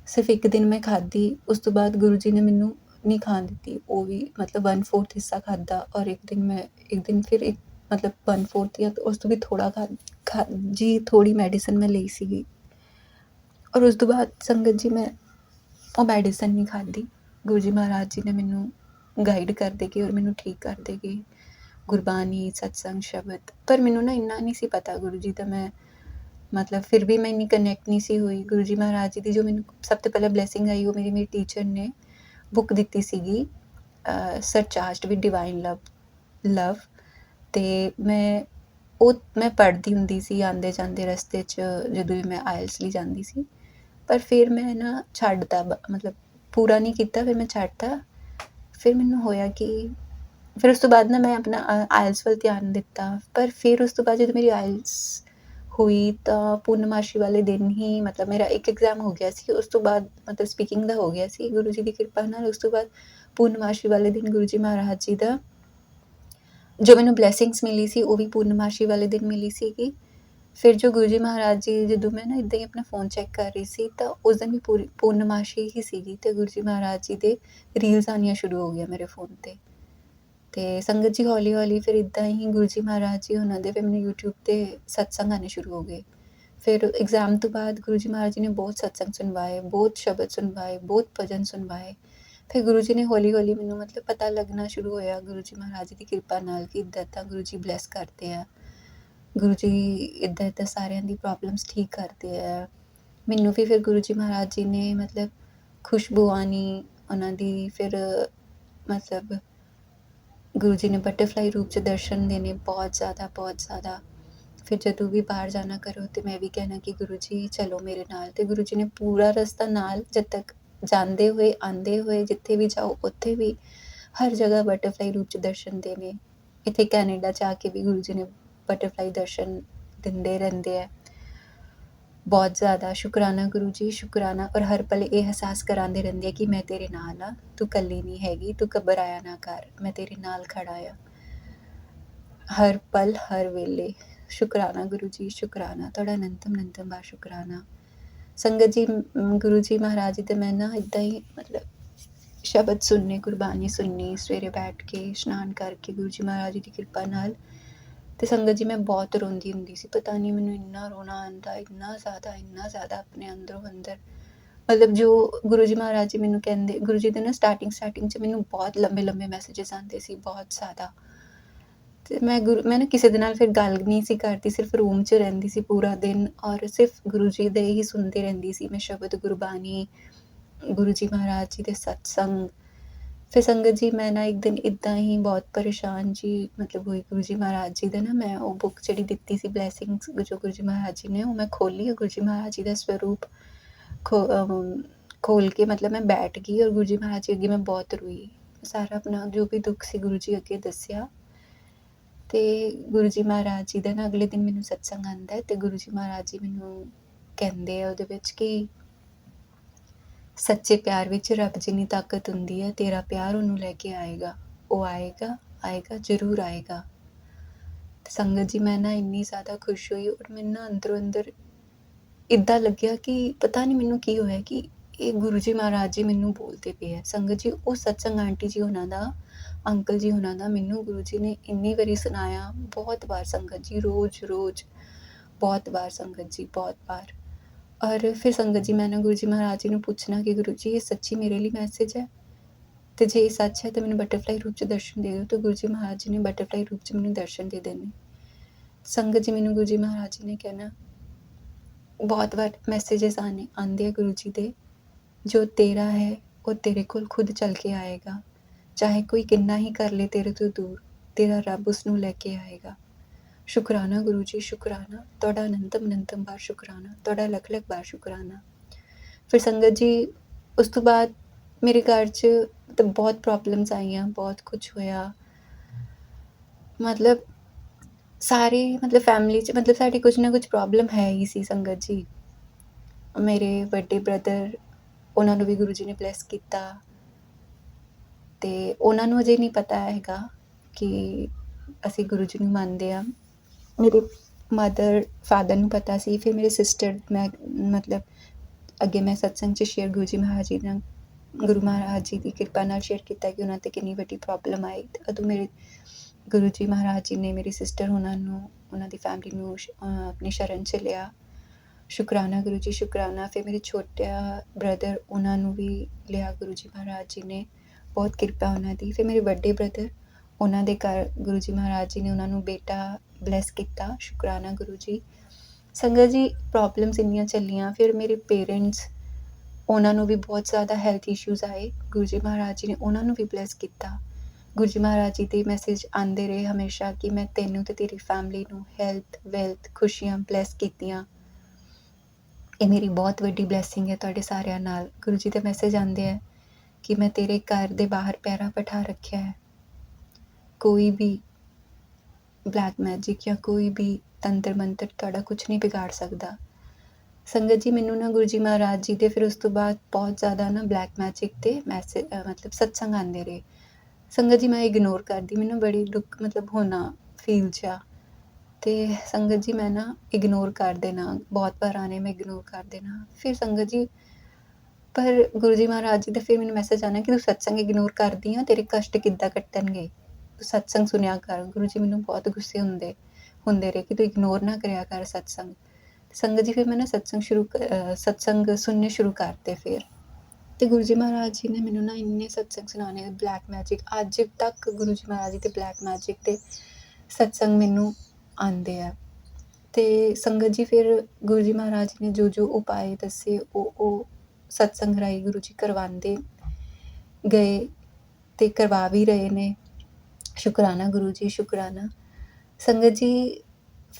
ਸਿਰਫ ਇੱਕ ਦਿਨ ਮੈਂ ਖਾਧੀ, ਉਸ ਤੋਂ ਬਾਅਦ ਗੁਰੂ ਜੀ ਨੇ ਮੈਨੂੰ ਨਹੀਂ ਖਾਣ ਦਿੱਤੀ। ਉਹ ਵੀ ਮਤਲਬ 1/4 ਹਿੱਸਾ ਖਾਧਾ ਔਰ ਇੱਕ ਦਿਨ ਮੈਂ, ਇੱਕ ਦਿਨ ਫਿਰ ਇੱਕ ਮਤਲਬ 1/4 ਜਾਂ ਉਸ ਤੋਂ ਵੀ ਥੋੜਾ ਖਾ ਖਾ, ਜੀ ਥੋੜੀ ਮੈਡੀਸਨ ਮੈਂ ਲਈ ਸੀਗੀ। ਔਰ ਉਸ ਤੋਂ ਬਾਅਦ ਸੰਗਤ ਜੀ ਮੈਂ ਉਹ ਮੈਡੀਸਨ ਨਹੀਂ ਖਾਧੀ। ਗੁਰੂ ਜੀ ਮਹਾਰਾਜ ਜੀ ਨੇ ਮੈਨੂੰ ਗਾਈਡ ਕਰਦੇ ਗਏ ਔਰ ਮੈਨੂੰ ਠੀਕ ਕਰਦੇ ਗਏ। ਗੁਰਬਾਣੀ, ਸਤਸੰਗ, ਸ਼ਬਦ। ਪਰ ਮੈਨੂੰ ਨਾ ਇੰਨਾ ਨਹੀਂ ਸੀ ਪਤਾ ਗੁਰੂ ਜੀ ਦਾ ਮੈਂ ਮਤਲਬ ਫਿਰ ਵੀ ਮੈਂ ਇੰਨੀ ਕਨੈਕਟ ਨਹੀਂ ਸੀ ਹੋਈ। ਗੁਰੂ ਜੀ ਮਹਾਰਾਜ ਜੀ ਦੀ ਜੋ ਮੈਨੂੰ ਸਭ ਤੋਂ ਪਹਿਲਾਂ ਬਲੇਸਿੰਗ ਆਈ, ਉਹ ਮੇਰੀ ਮੇਰੀ ਟੀਚਰ ਨੇ ਬੁੱਕ ਦਿੱਤੀ ਸੀਗੀ surcharged with divine love love ਤੇ ਮੈਂ ਉਹ, ਮੈਂ ਪੜ੍ਹਦੀ ਹੁੰਦੀ ਸੀ ਆਂਦੇ ਜਾਂਦੇ ਰਸਤੇ 'ਚ ਜਦੋਂ ਵੀ ਮੈਂ ਆਇਲਸ ਲਈ ਜਾਂਦੀ ਸੀ। ਪਰ ਫਿਰ ਮੈਂ ਨਾ ਛੱਡਤਾ ਮਤਲਬ ਪੂਰਾ ਨਹੀਂ ਕੀਤਾ, ਫਿਰ ਮੈਂ ਛੱਡਤਾ। ਫਿਰ ਮੈਨੂੰ ਹੋਇਆ ਕਿ ਫਿਰ ਉਸ ਤੋਂ ਬਾਅਦ ਨਾ ਮੈਂ ਆਪਣਾ ਆਇਲਸ ਵੱਲ ਧਿਆਨ ਦਿੱਤਾ। ਪਰ ਫਿਰ ਉਸ ਤੋਂ ਬਾਅਦ ਜਦੋਂ ਮੇਰੀ ਆਇਲਸ ਹੋਈ ਤਾਂ ਪੂਰਨਮਾਸ਼ੀ ਵਾਲੇ ਦਿਨ ਹੀ ਮਤਲਬ ਮੇਰਾ ਇੱਕ ਐਗਜ਼ਾਮ ਹੋ ਗਿਆ ਸੀ। ਉਸ ਤੋਂ ਬਾਅਦ ਮਤਲਬ ਸਪੀਕਿੰਗ ਦਾ ਹੋ ਗਿਆ ਸੀ। ਗੁਰੂ ਜੀ ਦੀ ਕਿਰਪਾ ਨਾਲ ਉਸ ਤੋਂ ਬਾਅਦ ਪੂਰਨਮਾਸ਼ੀ ਵਾਲੇ ਦਿਨ ਗੁਰੂ ਜੀ ਮਹਾਰਾਜ ਜੀ ਦਾ ਜੋ ਮੈਨੂੰ ਬਲੇਸਿੰਗਸ ਮਿਲੀ ਸੀ, ਉਹ ਵੀ ਪੂਰਨਮਾਸ਼ੀ ਵਾਲੇ ਦਿਨ ਮਿਲੀ ਸੀਗੀ। ਫਿਰ ਜੋ ਗੁਰੂ ਜੀ ਮਹਾਰਾਜ ਜੀ, ਜਦੋਂ ਮੈਂ ਨਾ ਇਦਾਂ ਹੀ ਆਪਣਾ ਫੋਨ ਚੈੱਕ ਕਰ ਰਹੀ ਸੀ, ਤਾਂ ਉਸ ਦਿਨ ਵੀ ਪੂਰੀ, ਪੂਰਨਮਾਸ਼ੀ ਹੀ ਸੀਗੀ। ਤੇ ਗੁਰੂ ਜੀ ਮਹਾਰਾਜ ਜੀ ਦੇ ਰੀਲਸ ਆਉਣੀਆਂ ਸ਼ੁਰੂ ਹੋ ਗਿਆ ਮੇਰੇ ਫੋਨ ਤੇ। ਅਤੇ ਸੰਗਤ ਜੀ ਹੌਲੀ ਹੌਲੀ ਫਿਰ ਇੱਦਾਂ ਹੀ ਗੁਰੂ ਜੀ ਮਹਾਰਾਜ ਜੀ ਉਹਨਾਂ ਦੇ ਫਿਰ ਮੈਨੂੰ ਯੂਟਿਊਬ ਤੇ ਸਤਸੰਗ ਆਉਣੇ ਸ਼ੁਰੂ ਹੋ ਗਏ। ਫਿਰ ਇਗਜ਼ਾਮ ਤੋਂ ਬਾਅਦ ਗੁਰੂ ਜੀ ਮਹਾਰਾਜ ਜੀ ਨੇ ਬਹੁਤ ਸਤਸੰਗ ਸੁਣਵਾਏ, ਬਹੁਤ ਸ਼ਬਦ ਸੁਣਵਾਏ, ਬਹੁਤ ਭਜਨ ਸੁਣਵਾਏ। ਫਿਰ ਗੁਰੂ ਜੀ ਨੇ ਹੌਲੀ ਹੌਲੀ ਮੈਨੂੰ ਮਤਲਬ ਪਤਾ ਲੱਗਣਾ ਸ਼ੁਰੂ ਹੋਇਆ ਗੁਰੂ ਜੀ ਮਹਾਰਾਜ ਜੀ ਦੀ ਕਿਰਪਾ ਨਾਲ ਕਿ ਇੱਦਾਂ ਤਾਂ ਗੁਰੂ ਜੀ ਬਲੈਸ ਕਰਦੇ ਆ। ਗੁਰੂ ਜੀ ਇੱਦਾਂ ਇੱਦਾਂ ਸਾਰਿਆਂ ਦੀ ਪ੍ਰੋਬਲਮਸ ਠੀਕ ਕਰਦੇ ਆ। ਮੈਨੂੰ ਵੀ ਫਿਰ ਗੁਰੂ ਜੀ ਮਹਾਰਾਜ ਜੀ ਨੇ ਮਤਲਬ ਖੁਸ਼ਬੂ ਆਉਣੀ ਉਹਨਾਂ ਦੀ ਫਿਰ ਮਤਲਬ ਗੁਰੂ ਜੀ ਨੇ ਬਟਰਫਲਾਈ ਰੂਪ 'ਚ ਦਰਸ਼ਨ ਦੇਣੇ ਬਹੁਤ ਜ਼ਿਆਦਾ ਬਹੁਤ ਜ਼ਿਆਦਾ। ਫਿਰ ਜਦੋਂ ਵੀ ਬਾਹਰ ਜਾਣਾ ਕਰੋ ਤੇ ਮੈਂ ਵੀ ਕਹਿਣਾ ਕਿ ਗੁਰੂ ਜੀ, ਚਲੋ ਮੇਰੇ ਨਾਲ। ਤੇ ਗੁਰੂ ਜੀ ਨੇ ਪੂਰਾ ਰਸਤਾ ਨਾਲ ਜਦ ਤੱਕ ਜਾਂਦੇ ਹੋਏ ਆਂਦੇ ਹੋਏ, ਜਿੱਥੇ ਵੀ ਜਾਓ, ਉੱਥੇ ਵੀ ਹਰ ਜਗ੍ਹਾ ਬਟਰਫਲਾਈ ਰੂਪ 'ਚ ਦਰਸ਼ਨ ਦੇਣੇ। ਇੱਥੇ ਕੈਨੇਡਾ ਜਾ ਕੇ ਵੀ ਗੁਰੂ ਜੀ ਨੇ ਬਟਰਫਲਾਈ ਦਰਸ਼ਨ ਦਿੰਦੇ ਰਹਿੰਦੇ ਆ। ਬਹੁਤ ਜ਼ਿਆਦਾ ਸ਼ੁਕਰਾਨਾ ਗੁਰੂ ਜੀ, ਸ਼ੁਕਰਾਨਾ ਔਰ ਹਰ ਪਲ ਇਹ ਅਹਿਸਾਸ ਕਰਾਉਂਦੇ ਰਹਿੰਦੇ ਆ ਕਿ ਮੈਂ ਤੇਰੇ ਨਾਲ ਆ, ਤੂੰ ਇਕੱਲੀ ਨਹੀਂ ਹੈਗੀ, ਤੂੰ ਘਬਰਾਇਆ ਨਾ ਕਰ, ਮੈਂ ਤੇਰੇ ਨਾਲ ਖੜਾ ਆ। ਹਰ ਪਲ, ਹਰ ਵੇਲੇ ਸ਼ੁਕਰਾਨਾ ਗੁਰੂ ਜੀ, ਸ਼ੁਕਰਾਨਾ, ਤੁਹਾਡਾ ਅਨੰਤਮ ਅਨੰਤਮ ਬਾਰ ਸ਼ੁਕਰਾਨਾ। ਸੰਗਤ ਜੀ ਗੁਰੂ ਜੀ ਮਹਾਰਾਜ ਜੀ ਤੇ ਮੈਂ ਨਾ ਇਦਾਂ ਹੀ ਮਤਲਬ ਸ਼ਬਦ ਸੁਣਨੇ ਕੁਰਬਾਨੀ ਸੁਣਨੀ, ਸਵੇਰੇ ਬੈਠ ਕੇ ਇਸ਼ਨਾਨ ਕਰਕੇ ਗੁਰੂ ਜੀ ਮਹਾਰਾਜ ਜੀ ਦੀ ਕਿਰਪਾ ਨਾਲ ਅਤੇ ਸੰਗਤ ਜੀ ਮੈਂ ਬਹੁਤ ਰੋਂਦੀ ਹੁੰਦੀ ਸੀ, ਪਤਾ ਨਹੀਂ ਮੈਨੂੰ ਇੰਨਾ ਰੋਣਾ ਆਉਂਦਾ, ਇੰਨਾ ਜ਼ਿਆਦਾ ਇੰਨਾ ਜ਼ਿਆਦਾ ਆਪਣੇ ਅੰਦਰੋਂ ਅੰਦਰ। ਮਤਲਬ ਜੋ ਗੁਰੂ ਜੀ ਮਹਾਰਾਜ ਜੀ ਮੈਨੂੰ ਕਹਿੰਦੇ, ਗੁਰੂ ਜੀ ਦੇ ਨਾ ਸਟਾਰਟਿੰਗ ਸਟਾਰਟਿੰਗ 'ਚ ਮੈਨੂੰ ਬਹੁਤ ਲੰਬੇ ਲੰਬੇ ਮੈਸੇजेस ਆਉਂਦੇ ਸੀ, ਬਹੁਤ ਜ਼ਿਆਦਾ। ਤੇ ਮੈਂ ਗੁਰੂ, ਮੈਂ ਨਾ ਕਿਸੇ ਦੇ ਨਾਲ ਫਿਰ ਗੱਲ ਨਹੀਂ ਸੀ ਕਰਦੀ, ਸਿਰਫ ਰੂਮ 'ਚ ਰਹਿੰਦੀ ਸੀ ਪੂਰਾ ਦਿਨ ਔਰ ਸਿਰਫ ਗੁਰੂ ਜੀ ਦੇ ਹੀ ਸੁਣਦੀ ਰਹਿੰਦੀ ਸੀ ਮੈਂ ਸ਼ਬਦ ਗੁਰਬਾਣੀ, ਗੁਰੂ ਜੀ ਮਹਾਰਾਜ ਜੀ ਦੇ ਸਤਸੰਗ। ਫਿਰ ਸੰਗਤ ਜੀ ਮੈਂ ਨਾ ਇੱਕ ਦਿਨ ਇਦਾਂ ਹੀ ਬਹੁਤ ਪਰੇਸ਼ਾਨ ਜੀ ਮਤਲਬ ਹੋਈ ਗੁਰੂ ਜੀ ਮਹਾਰਾਜ ਜੀ ਦਾ ਨਾ ਮੈਂ ਉਹ ਬੁੱਕ ਜਿਹੜੀ ਦਿੱਤੀ ਸੀ ਬਲੇਸਿੰਗਸ ਜੋ ਗੁਰੂ ਜੀ ਮਹਾਰਾਜ ਜੀ ਨੇ ਉਹ ਮੈਂ ਖੋਲੀ ਗੁਰੂ ਜੀ ਮਹਾਰਾਜ ਜੀ ਦਾ ਸਵਰੂਪ ਖੋ ਅਮ, ਖੋਲ ਕੇ ਮਤਲਬ ਮੈਂ ਬੈਠ ਗਈ ਔਰ ਗੁਰੂ ਜੀ ਮਹਾਰਾਜ ਜੀ ਅੱਗੇ ਮੈਂ ਬਹੁਤ ਰੋਈ। ਸਾਰਾ ਆਪਣਾ ਜੋ ਵੀ ਦੁੱਖ ਸੀ ਗੁਰੂ ਜੀ ਅੱਗੇ ਦੱਸਿਆ। ਤੇ ਗੁਰੂ ਜੀ ਮਹਾਰਾਜ ਜੀ ਦਾ ਨਾ ਅਗਲੇ ਦਿਨ ਮੈਨੂੰ ਸਤਸੰਗ ਆਂਦਾ ਹੈ ਤੇ ਗੁਰੂ ਜੀ ਮਹਾਰਾਜ ਜੀ ਮੈਨੂੰ ਕਹਿੰਦੇ ਆ ਉਹਦੇ ਵਿੱਚ ਕਿ ਸੱਚੇ ਪਿਆਰ ਵਿੱਚ ਰੱਬ ਜਿੰਨੀ ਤਾਕਤ ਹੁੰਦੀ ਹੈ, ਤੇਰਾ ਪਿਆਰ ਉਹਨੂੰ ਲੈ ਕੇ ਆਏਗਾ। ਉਹ ਆਏਗਾ ਆਏਗਾ, ਜ਼ਰੂਰ ਆਏਗਾ। ਸੰਗਤ ਜੀ, ਮੈਂ ਨਾ ਇੰਨੀ ਜ਼ਿਆਦਾ ਖੁਸ਼ ਹੋਈ ਔਰ ਮੈਨੂੰ ਨਾ ਅੰਦਰੋਂ ਅੰਦਰ ਇਦਾਂ ਲੱਗਿਆ ਕਿ ਪਤਾ ਨਹੀਂ ਮੈਨੂੰ ਕੀ ਹੋਇਆ ਕਿ ਇਹ ਗੁਰੂ ਜੀ ਮਹਾਰਾਜ ਜੀ ਮੈਨੂੰ ਬੋਲਦੇ ਪਏ ਹੈ ਸੰਗਤ ਜੀ, ਉਹ ਸਤਸੰਗ ਆਂਟੀ ਜੀ ਉਹਨਾਂ ਦਾ, ਅੰਕਲ ਜੀ ਉਹਨਾਂ ਦਾ ਮੈਨੂੰ ਗੁਰੂ ਜੀ ਨੇ ਇੰਨੀ ਵਾਰੀ ਸੁਣਾਇਆ। ਬਹੁਤ ਵਾਰ ਸੰਗਤ ਜੀ ਰੋਜ਼ ਰੋਜ਼ ਬਹੁਤ ਵਾਰ ਸੰਗਤ ਜੀ, ਬਹੁਤ ਵਾਰ। ਔਰ ਫਿਰ ਸੰਗਤ ਜੀ, ਮੈਂ ਨਾ ਗੁਰੂ ਜੀ ਮਹਾਰਾਜ ਜੀ ਨੂੰ ਪੁੱਛਣਾ ਕਿ ਗੁਰੂ ਜੀ, ਇਹ ਸੱਚੀ ਮੇਰੇ ਲਈ ਮੈਸੇਜ ਹੈ? ਤੇ ਜੇ ਇਹ ਸੱਚ ਹੈ, ਤਾਂ ਮੈਨੂੰ ਬਟਰਫਲਾਈ ਰੂਪ ਚ ਦਰਸ਼ਨ ਦੇ ਦਿਓ। ਤਾਂ ਗੁਰੂ ਜੀ ਮਹਾਰਾਜ ਜੀ ਨੇ ਬਟਰਫਲਾਈ ਰੂਪ ਚ ਮੈਨੂੰ ਦਰਸ਼ਨ ਦੇ ਦੇਣੇ। ਸੰਗਤ ਜੀ, ਮੈਨੂੰ ਗੁਰੂ ਜੀ ਮਹਾਰਾਜ ਜੀ ਨੇ ਕਹਿਣਾ, ਬਹੁਤ ਵਾਰ ਮੈਸੇजेस ਆਨੇ ਆਂਦੇ ਆ ਗੁਰੂ ਜੀ ਦੇ, ਜੋ ਤੇਰਾ ਹੈ, ਉਹ ਤੇਰੇ ਕੋਲ ਖੁਦ ਚੱਲ ਕੇ ਆਏਗਾ। ਚਾਹੇ ਕੋਈ ਕਿੰਨਾ ਹੀ ਕਰ ਲੇ, ਤੇਰੇ ਤੋਂ ਦੂਰ, ਤੇਰਾ ਰੱਬ ਉਸ ਨੂੰ ਲੈ ਕੇ ਆਏਗਾ। ਸ਼ੁਕਰਾਨਾ, ਗੁਰੂ ਜੀ, ਸ਼ੁਕਰਾਨਾ। ਤੁਹਾਡਾ ਅਨੰਤਮ ਅਨੰਤਮ ਬਾਰ ਸ਼ੁਕਰਾਨਾ। ਤੁਹਾਡਾ ਲੱਖ ਲੱਖ ਬਾਰ ਸ਼ੁਕਰਾਨਾ। ਫਿਰ ਸੰਗਤ ਜੀ, ਉਸ ਤੋਂ ਬਾਅਦ ਮੇਰੇ ਘਰ 'ਚ ਮਤਲਬ ਬਹੁਤ ਪ੍ਰੋਬਲਮਸ ਆਈਆਂ, ਬਹੁਤ ਕੁਝ ਹੋਇਆ। ਮਤਲਬ ਸਾਰੇ, ਮਤਲਬ ਫੈਮਿਲੀ 'ਚ, ਮਤਲਬ ਸਾਡੀ ਕੁਝ ਨਾ ਕੁਝ ਪ੍ਰੋਬਲਮ ਹੈ ਹੀ ਸੀ ਸੰਗਤ ਜੀ। ਮੇਰੇ ਵੱਡੇ ਬ੍ਰਦਰ ਉਹਨਾਂ ਨੂੰ ਵੀ ਗੁਰੂ ਜੀ ਨੇ ਬਲੈਸ ਕੀਤਾ। ਤੇ ਉਹਨਾਂ ਨੂੰ ਅਜੇ ਨਹੀਂ ਪਤਾ ਹੈਗਾ ਕਿ ਅਸੀਂ ਗੁਰੂ ਜੀ ਨੂੰ ਮੰਨਦੇ ਆ ਮੇਰੇ ਮਦਰ ਫਾਦਰ ਨੂੰ ਪਤਾ ਸੀ, ਫਿਰ ਮੇਰੇ ਸਿਸਟਰ ਮੈਂ ਮਤਲਬ ਅੱਗੇ ਮੈਂ ਸਤਸੰਗ 'ਚ ਸ਼ੇਅਰ ਗੁਰੂ ਜੀ ਮਹਾਰਾਜ ਜੀ ਨਾਲ, ਗੁਰੂ ਮਹਾਰਾਜ ਜੀ ਦੀ ਕਿਰਪਾ ਨਾਲ ਸ਼ੇਅਰ ਕੀਤਾ ਕਿ ਉਹਨਾਂ ਤੇ ਕਿੰਨੀ ਵੱਡੀ ਪ੍ਰੋਬਲਮ ਆਈ। ਤੇ ਉਦੋਂ ਮੇਰੇ ਗੁਰੂ ਜੀ ਮਹਾਰਾਜ ਜੀ ਨੇ ਮੇਰੀ ਸਿਸਟਰ ਉਹਨਾਂ ਨੂੰ, ਉਹਨਾਂ ਦੀ ਫੈਮਿਲੀ ਨੂੰ ਆਪਣੀ ਸ਼ਰਨ 'ਚ ਲਿਆ। ਸ਼ੁਕਰਾਨਾ ਗੁਰੂ ਜੀ, ਸ਼ੁਕਰਾਨਾ। ਫਿਰ ਮੇਰੇ ਛੋਟਾ ਬ੍ਰਦਰ ਉਹਨਾਂ ਨੂੰ ਵੀ ਲਿਆ ਗੁਰੂ ਜੀ ਮਹਾਰਾਜ ਜੀ ਨੇ। ਬਹੁਤ ਕਿਰਪਾ ਉਹਨਾਂ ਦੀ। ਫਿਰ ਮੇਰੇ ਵੱਡੇ ਬ੍ਰਦਰ ਉਹਨਾਂ ਦੇ ਘਰ ਗੁਰੂ ਜੀ ਮਹਾਰਾਜ ਜੀ ਨੇ ਉਹਨਾਂ ਨੂੰ ਬੇਟਾ ਬਲੈਸ ਕੀਤਾ, ਸ਼ੁਕਰਾਨਾ ਗੁਰੂ ਜੀ। ਸੰਗਤ ਜੀ ਪ੍ਰੋਬਲਮਸ ਇੰਨੀਆਂ ਚੱਲੀਆਂ, ਫਿਰ ਮੇਰੇ ਪੇਰੈਂਟਸ ਉਹਨਾਂ ਨੂੰ ਵੀ ਬਹੁਤ ਜ਼ਿਆਦਾ ਹੈਲਥ ਇਸ਼ੂਜ਼ ਆਏ। ਗੁਰੂ ਜੀ ਮਹਾਰਾਜ ਜੀ ਨੇ ਉਹਨਾਂ ਨੂੰ ਵੀ ਬਲੈਸ ਕੀਤਾ। ਗੁਰੂ ਜੀ ਮਹਾਰਾਜ ਜੀ ਦੇ ਮੈਸੇਜ ਆਉਂਦੇ ਰਹੇ ਹਮੇਸ਼ਾ ਕਿ ਮੈਂ ਤੈਨੂੰ ਤੇ ਤੇਰੀ ਫੈਮਿਲੀ ਨੂੰ ਹੈਲਥ ਵੈਲਥ ਖੁਸ਼ੀਆਂ ਬਲੈਸ ਕੀਤੀਆਂ। ਇਹ ਮੇਰੀ ਬਹੁਤ ਵੱਡੀ ਬਲੇਸਿੰਗ ਹੈ ਤੁਹਾਡੇ ਸਾਰਿਆਂ ਨਾਲ। ਗੁਰੂ ਜੀ ਦੇ ਮੈਸੇਜ ਆਉਂਦੇ ਆ ਕਿ ਮੈਂ ਤੇਰੇ ਘਰ ਦੇ ਬਾਹਰ ਪੈਰਾ ਬਿਠਾ ਰੱਖਿਆ ਹੈ। ਕੋਈ ਵੀ ਬਲੈਕ ਮੈਜਿਕ ਜਾਂ ਕੋਈ ਵੀ ਤੰਤਰ ਮੰਤਰ ਤੁਹਾਡਾ ਕੁਝ ਨਹੀਂ ਵਿਗਾੜ ਸਕਦਾ। ਸੰਗਤ ਜੀ, ਮੈਨੂੰ ਨਾ ਗੁਰੂ ਜੀ ਮਹਾਰਾਜ ਜੀ ਦੇ ਫਿਰ ਉਸ ਤੋਂ ਬਾਅਦ ਬਹੁਤ ਜ਼ਿਆਦਾ ਨਾ ਬਲੈਕ ਮੈਜਿਕ ਤੇ ਮੈਸੇਜ ਮਤਲਬ ਸਤਸੰਗ ਆਉਂਦੇ ਰਹੇ। ਸੰਗਤ ਜੀ, ਮੈਂ ਇਗਨੋਰ ਕਰਦੀ, ਮੈਨੂੰ ਬੜੀ ਦੁੱਖ, ਮਤਲਬ ਹੋਣਾ ਫੀਲ ਚ ਤੇ ਸੰਗਤ ਜੀ, ਮੈਂ ਨਾ ਇਗਨੋਰ ਕਰ ਦੇਣਾ, ਬਹੁਤ ਵਾਰ ਆਨੇ ਮੈਂ ਇਗਨੋਰ ਕਰ ਦੇਣਾ। ਫਿਰ ਸੰਗਤ ਜੀ, ਪਰ ਗੁਰੂ ਜੀ ਮਹਾਰਾਜ ਜੀ ਦਾ ਫਿਰ ਮੈਨੂੰ ਮੈਸੇਜ ਆਣਾ ਕਿ ਤੂੰ ਸਤਸੰਗ ਇਗਨੋਰ ਕਰਦੀ ਆ, ਤੇਰੇ ਕਸ਼ਟ ਕਿੱਦਾਂ ਕੱਟਣਗੇ? ਤੂੰ ਸਤਸੰਗ ਸੁਣਿਆ ਕਰ, ਗੁਰੂ ਜੀ ਮੈਨੂੰ ਬਹੁਤ ਗੁੱਸੇ ਹੁੰਦੇ ਹੁੰਦੇ ਰਹੇ ਕਿ ਤੂੰ ਇਗਨੋਰ ਨਾ ਕਰਿਆ ਕਰ ਸਤਸੰਗ। ਸੰਗਤ ਜੀ ਫਿਰ ਮੈਂ ਨਾ ਸਤਸੰਗ ਸ਼ੁਰੂ ਕ- ਸਤਸੰਗ ਸੁਣਨੇ ਸ਼ੁਰੂ ਕਰਤੇ ਫਿਰ। ਤੇ ਗੁਰੂ ਜੀ ਮਹਾਰਾਜ ਜੀ ਨੇ ਮੈਨੂੰ ਨਾ ਇੰਨੇ ਸਤਸੰਗ ਸੁਣਾਣੇ ਬਲੈਕ ਮੈਜਿਕ ਅੱਜ ਤੱਕ ਗੁਰੂ ਜੀ ਮਹਾਰਾਜ ਜੀ ਤੇ ਬਲੈਕ ਮੈਜਿਕ ਤੇ ਸਤਸੰਗ ਮੈਨੂੰ ਆਉਂਦੇ ਆ। ਤੇ ਸੰਗਤ ਜੀ ਫਿਰ ਗੁਰੂ ਜੀ ਮਹਾਰਾਜ ਨੇ ਜੋ ਜੋ ਉਪਾਏ ਦੱਸੇ, ਉਹ ਉਹ ਸਤਸੰਗ ਰਾਹੀਂ ਗੁਰੂ ਜੀ ਕਰਵਾਉਂਦੇ ਗਏ ਤੇ ਕਰਵਾ ਵੀ ਰਹੇ ਨੇ। ਸ਼ੁਕਰਾਨਾ ਗੁਰੂ ਜੀ ਸ਼ੁਕਰਾਨਾ ਸੰਗਤ ਜੀ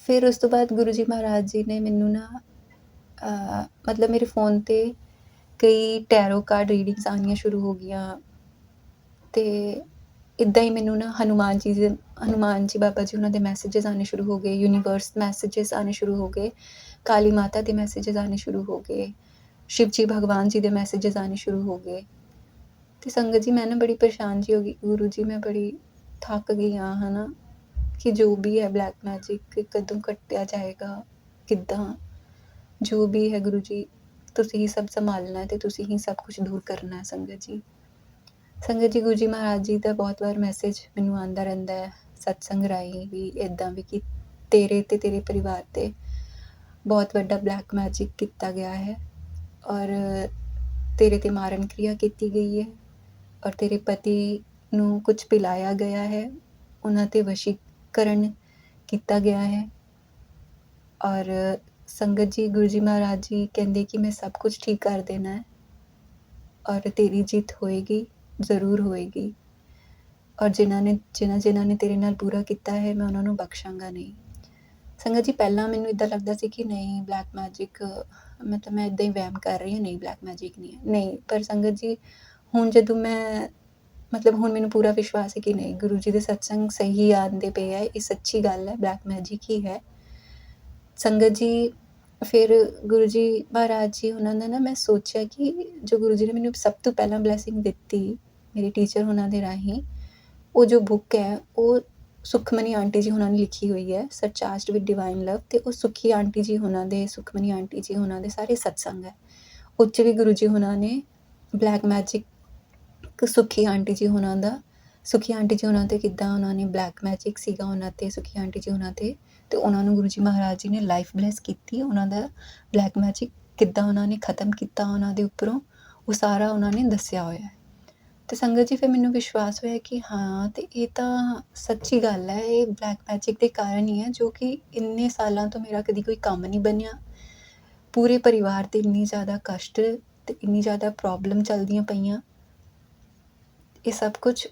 ਫਿਰ ਉਸ ਤੋਂ ਬਾਅਦ ਗੁਰੂ ਜੀ ਮਹਾਰਾਜ ਜੀ ਨੇ ਮੈਨੂੰ ਨਾ ਮਤਲਬ ਮੇਰੇ ਫੋਨ ਤੇ ਕਈ ਟੈਰੋ ਕਾਰਡ ਰੀਡਿੰਗਸ ਆਉਣੀਆਂ ਸ਼ੁਰੂ ਹੋ ਗਈਆਂ ਤੇ ਇਦਾਂ ਹੀ ਮੈਨੂੰ ਨਾ ਹਨੂਮਾਨ ਜੀ ਦੇ ਹਨੂਮਾਨ ਜੀ ਬਾਬਾ ਜੀ ਉਹਨਾਂ ਦੇ ਮੈਸੇजेस ਆਨੇ ਸ਼ੁਰੂ ਹੋ ਗਏ ਯੂਨੀਵਰਸ ਮੈਸੇजेस ਆਨੇ ਸ਼ੁਰੂ ਹੋ ਗਏ ਕਾਲੀ ਮਾਤਾ ਦੇ ਮੈਸੇजेस ਆਨੇ ਸ਼ੁਰੂ ਹੋ ਗਏ ਸ਼ਿਵ ਜੀ ਭਗਵਾਨ ਜੀ ਦੇ ਮੈਸੇजेस ਆਨੇ ਸ਼ੁਰੂ ਹੋ ਗਏ ਤੇ ਸੰਗਤ ਜੀ ਮੈਂ ਨਾ ਬੜੀ ਪਰੇਸ਼ਾਨ ਜੀ ਹੋ ਗਈ ਗੁਰੂ ਜੀ ਮੈਂ ਬੜੀ ਥੱਕ ਗਈ ਹਾਂ ਨਾ ਕਿ ਜੋ ਵੀ ਹੈ ਬਲੈਕ ਮੈਜਿਕ ਕਦੋਂ ਕੱਟਿਆ ਜਾਏਗਾ, ਕਿੱਦਾਂ? ਜੋ ਵੀ ਹੈ ਗੁਰੂ ਜੀ, ਤੁਸੀਂ ਹੀ ਸਭ ਸੰਭਾਲਣਾ ਹੈ ਤੇ ਤੁਸੀਂ ਹੀ ਸਭ ਕੁਝ ਦੂਰ ਕਰਨਾ ਹੈ ਸੰਗਤ ਜੀ। ਸੰਗਤ ਜੀ, ਗੁਰੂ ਜੀ ਮਹਾਰਾਜ ਜੀ ਦਾ ਬਹੁਤ ਵਾਰ ਮੈਸੇਜ ਮੈਨੂੰ ਆਉਂਦਾ ਰਹਿੰਦਾ ਹੈ, ਸਤਸੰਗ ਰਾਹੀਂ ਵੀ ਇਦਾਂ ਵੀ ਕਿ ਤੇਰੇ ਤੇ ਤੇਰੇ ਪਰਿਵਾਰ ਤੇ ਬਹੁਤ ਵੱਡਾ ਬਲੈਕ ਮੈਜਿਕ ਕੀਤਾ ਗਿਆ ਹੈ ਔਰ ਤੇਰੇ ਤੇ ਮਾਰਨ ਕਿਰਿਆ ਕੀਤੀ ਗਈ ਹੈ ਔਰ ਤੇਰੇ ਪਤੀ ਨੂੰ ਕੁਝ ਪਿਲਾਇਆ ਗਿਆ ਹੈ, ਉਹਨਾਂ ਤੇ ਵਸ਼ੀਕਰਨ ਕੀਤਾ ਗਿਆ ਹੈ। ਔਰ ਸੰਗਤ ਜੀ, ਗੁਰੂ ਜੀ ਮਹਾਰਾਜ ਜੀ ਕਹਿੰਦੇ ਕਿ ਮੈਂ ਸਭ ਕੁਝ ਠੀਕ ਕਰ ਦੇਣਾ ਹੈ ਔਰ ਤੇਰੀ ਜਿੱਤ ਹੋਏਗੀ, ਜ਼ਰੂਰ ਹੋਏਗੀ। ਔਰ ਜਿਨ੍ਹਾਂ ਨੇ, ਜਿਨ੍ਹਾਂ ਜਿਨ੍ਹਾਂ ਨੇ ਤੇਰੇ ਨਾਲ ਪੂਰਾ ਕੀਤਾ ਹੈ, ਮੈਂ ਉਹਨਾਂ ਨੂੰ ਬਖਸ਼ਾਂਗਾ ਨਹੀਂ। ਸੰਗਤ ਜੀ, ਪਹਿਲਾਂ ਮੈਨੂੰ ਇਦਾਂ ਲੱਗਦਾ ਸੀ ਕਿ ਨਹੀਂ ਬਲੈਕ ਮੈਜਿਕ ਮਤਲਬ ਮੈਂ ਇਦਾਂ ਹੀ ਵਹਿਮ ਕਰ ਰਹੀ ਹਾਂ, ਨਹੀਂ ਬਲੈਕ ਮੈਜਿਕ ਨਹੀਂ ਹੈ। ਨਹੀਂ, ਪਰ ਸੰਗਤ ਜੀ, ਹੁਣ ਜਦੋਂ ਮੈਂ ਮਤਲਬ ਹੁਣ ਮੈਨੂੰ ਪੂਰਾ ਵਿਸ਼ਵਾਸ ਹੈ ਕਿ ਨਹੀਂ, ਗੁਰੂ ਜੀ ਦੇ ਸਤਸੰਗ ਸਹੀ ਆਉਂਦੇ ਪਏ ਹੈ ਇਹ ਸੱਚੀ ਗੱਲ ਹੈ ਬਲੈਕ ਮੈਜਿਕ ਹੀ ਹੈ। ਸੰਗਤ ਜੀ, ਫਿਰ ਗੁਰੂ ਜੀ ਮਹਾਰਾਜ ਜੀ, ਉਹਨਾਂ ਦਾ ਨਾ ਮੈਂ ਸੋਚਿਆ ਕਿ ਜੋ ਗੁਰੂ ਜੀ ਨੇ ਮੈਨੂੰ ਸਭ ਤੋਂ ਪਹਿਲਾਂ ਬਲੇਸਿੰਗ ਦਿੱਤੀ, ਮੇਰੇ ਟੀਚਰ ਉਹਨਾਂ ਦੇ ਰਾਹੀਂ, ਉਹ ਜੋ ਬੁੱਕ ਹੈ, ਉਹ ਸੁਖਮਨੀ ਆਂਟੀ ਜੀ ਉਹਨਾਂ ਨੇ ਲਿਖੀ ਹੋਈ ਹੈ ਸਰਚਾਰਜਡ ਵਿਦ ਡਿਵਾਈਨ ਲਵ ਤੇ ਉਹ ਸੁਖੀ ਆਂਟੀ ਜੀ ਉਹਨਾਂ ਦੇ, ਸੁਖਮਨੀ ਆਂਟੀ ਜੀ ਉਹਨਾਂ ਦੇ ਸਾਰੇ ਸਤਸੰਗ ਹੈ। ਉੱਚ ਵੀ ਗੁਰੂ ਜੀ ਉਹਨਾਂ ਨੇ ਬਲੈਕ ਮੈਜਿਕ ਇੱਕ ਸੁਖੀ ਆਂਟੀ ਜੀ ਉਹਨਾਂ ਦਾ, ਸੁਖੀ ਆਂਟੀ ਜੀ ਉਹਨਾਂ ਤੇ ਕਿੱਦਾਂ ਉਹਨਾਂ ਨੇ ਬਲੈਕ ਮੈਜਿਕ ਸੀਗਾ ਉਹਨਾਂ ਤੇ, ਸੁਖੀ ਆਂਟੀ ਜੀ ਉਹਨਾਂ ਤੇ ਤੇ ਉਹਨਾਂ ਨੂੰ ਗੁਰੂ ਜੀ ਮਹਾਰਾਜ ਜੀ ਨੇ ਲਾਈਫ ਬਲੈਸ ਕੀਤੀ, ਉਹਨਾਂ ਦਾ ਬਲੈਕ ਮੈਜਿਕ ਕਿੱਦਾਂ ਉਹਨਾਂ ਨੇ ਖਤਮ ਕੀਤਾ ਉਹਨਾਂ ਦੇ ਉੱਪਰੋਂ, ਉਹ ਸਾਰਾ ਉਹਨਾਂ ਨੇ ਦੱਸਿਆ ਹੋਇਆ ਹੈ। ਤੇ ਸੰਗਤ ਜੀ, ਫਿਰ ਮੈਨੂੰ ਵਿਸ਼ਵਾਸ ਹੋਇਆ ਕਿ ਹਾਂ, ਤੇ ਇਹ ਤਾਂ ਸੱਚੀ ਗੱਲ ਹੈ, ਇਹ ਬਲੈਕ ਮੈਜਿਕ ਦੇ ਕਾਰਨ ਹੀ ਹੈ, ਜੋ ਕਿ ਇੰਨੇ ਸਾਲਾਂ ਤੋਂ ਮੇਰਾ ਕਦੀ ਕੋਈ ਕੰਮ ਨਹੀਂ ਬਣਿਆ। ਪੂਰੇ ਪਰਿਵਾਰ ਤੇ ਇੰਨੀ ਜ਼ਿਆਦਾ ਕਸ਼ਟ ਤੇ ਇੰਨੀ ਜ਼ਿਆਦਾ ਪ੍ਰੋਬਲਮ ਚੱਲਦੀਆਂ ਪਈਆਂ। ਇਹ ਸਭ ਕੁਝ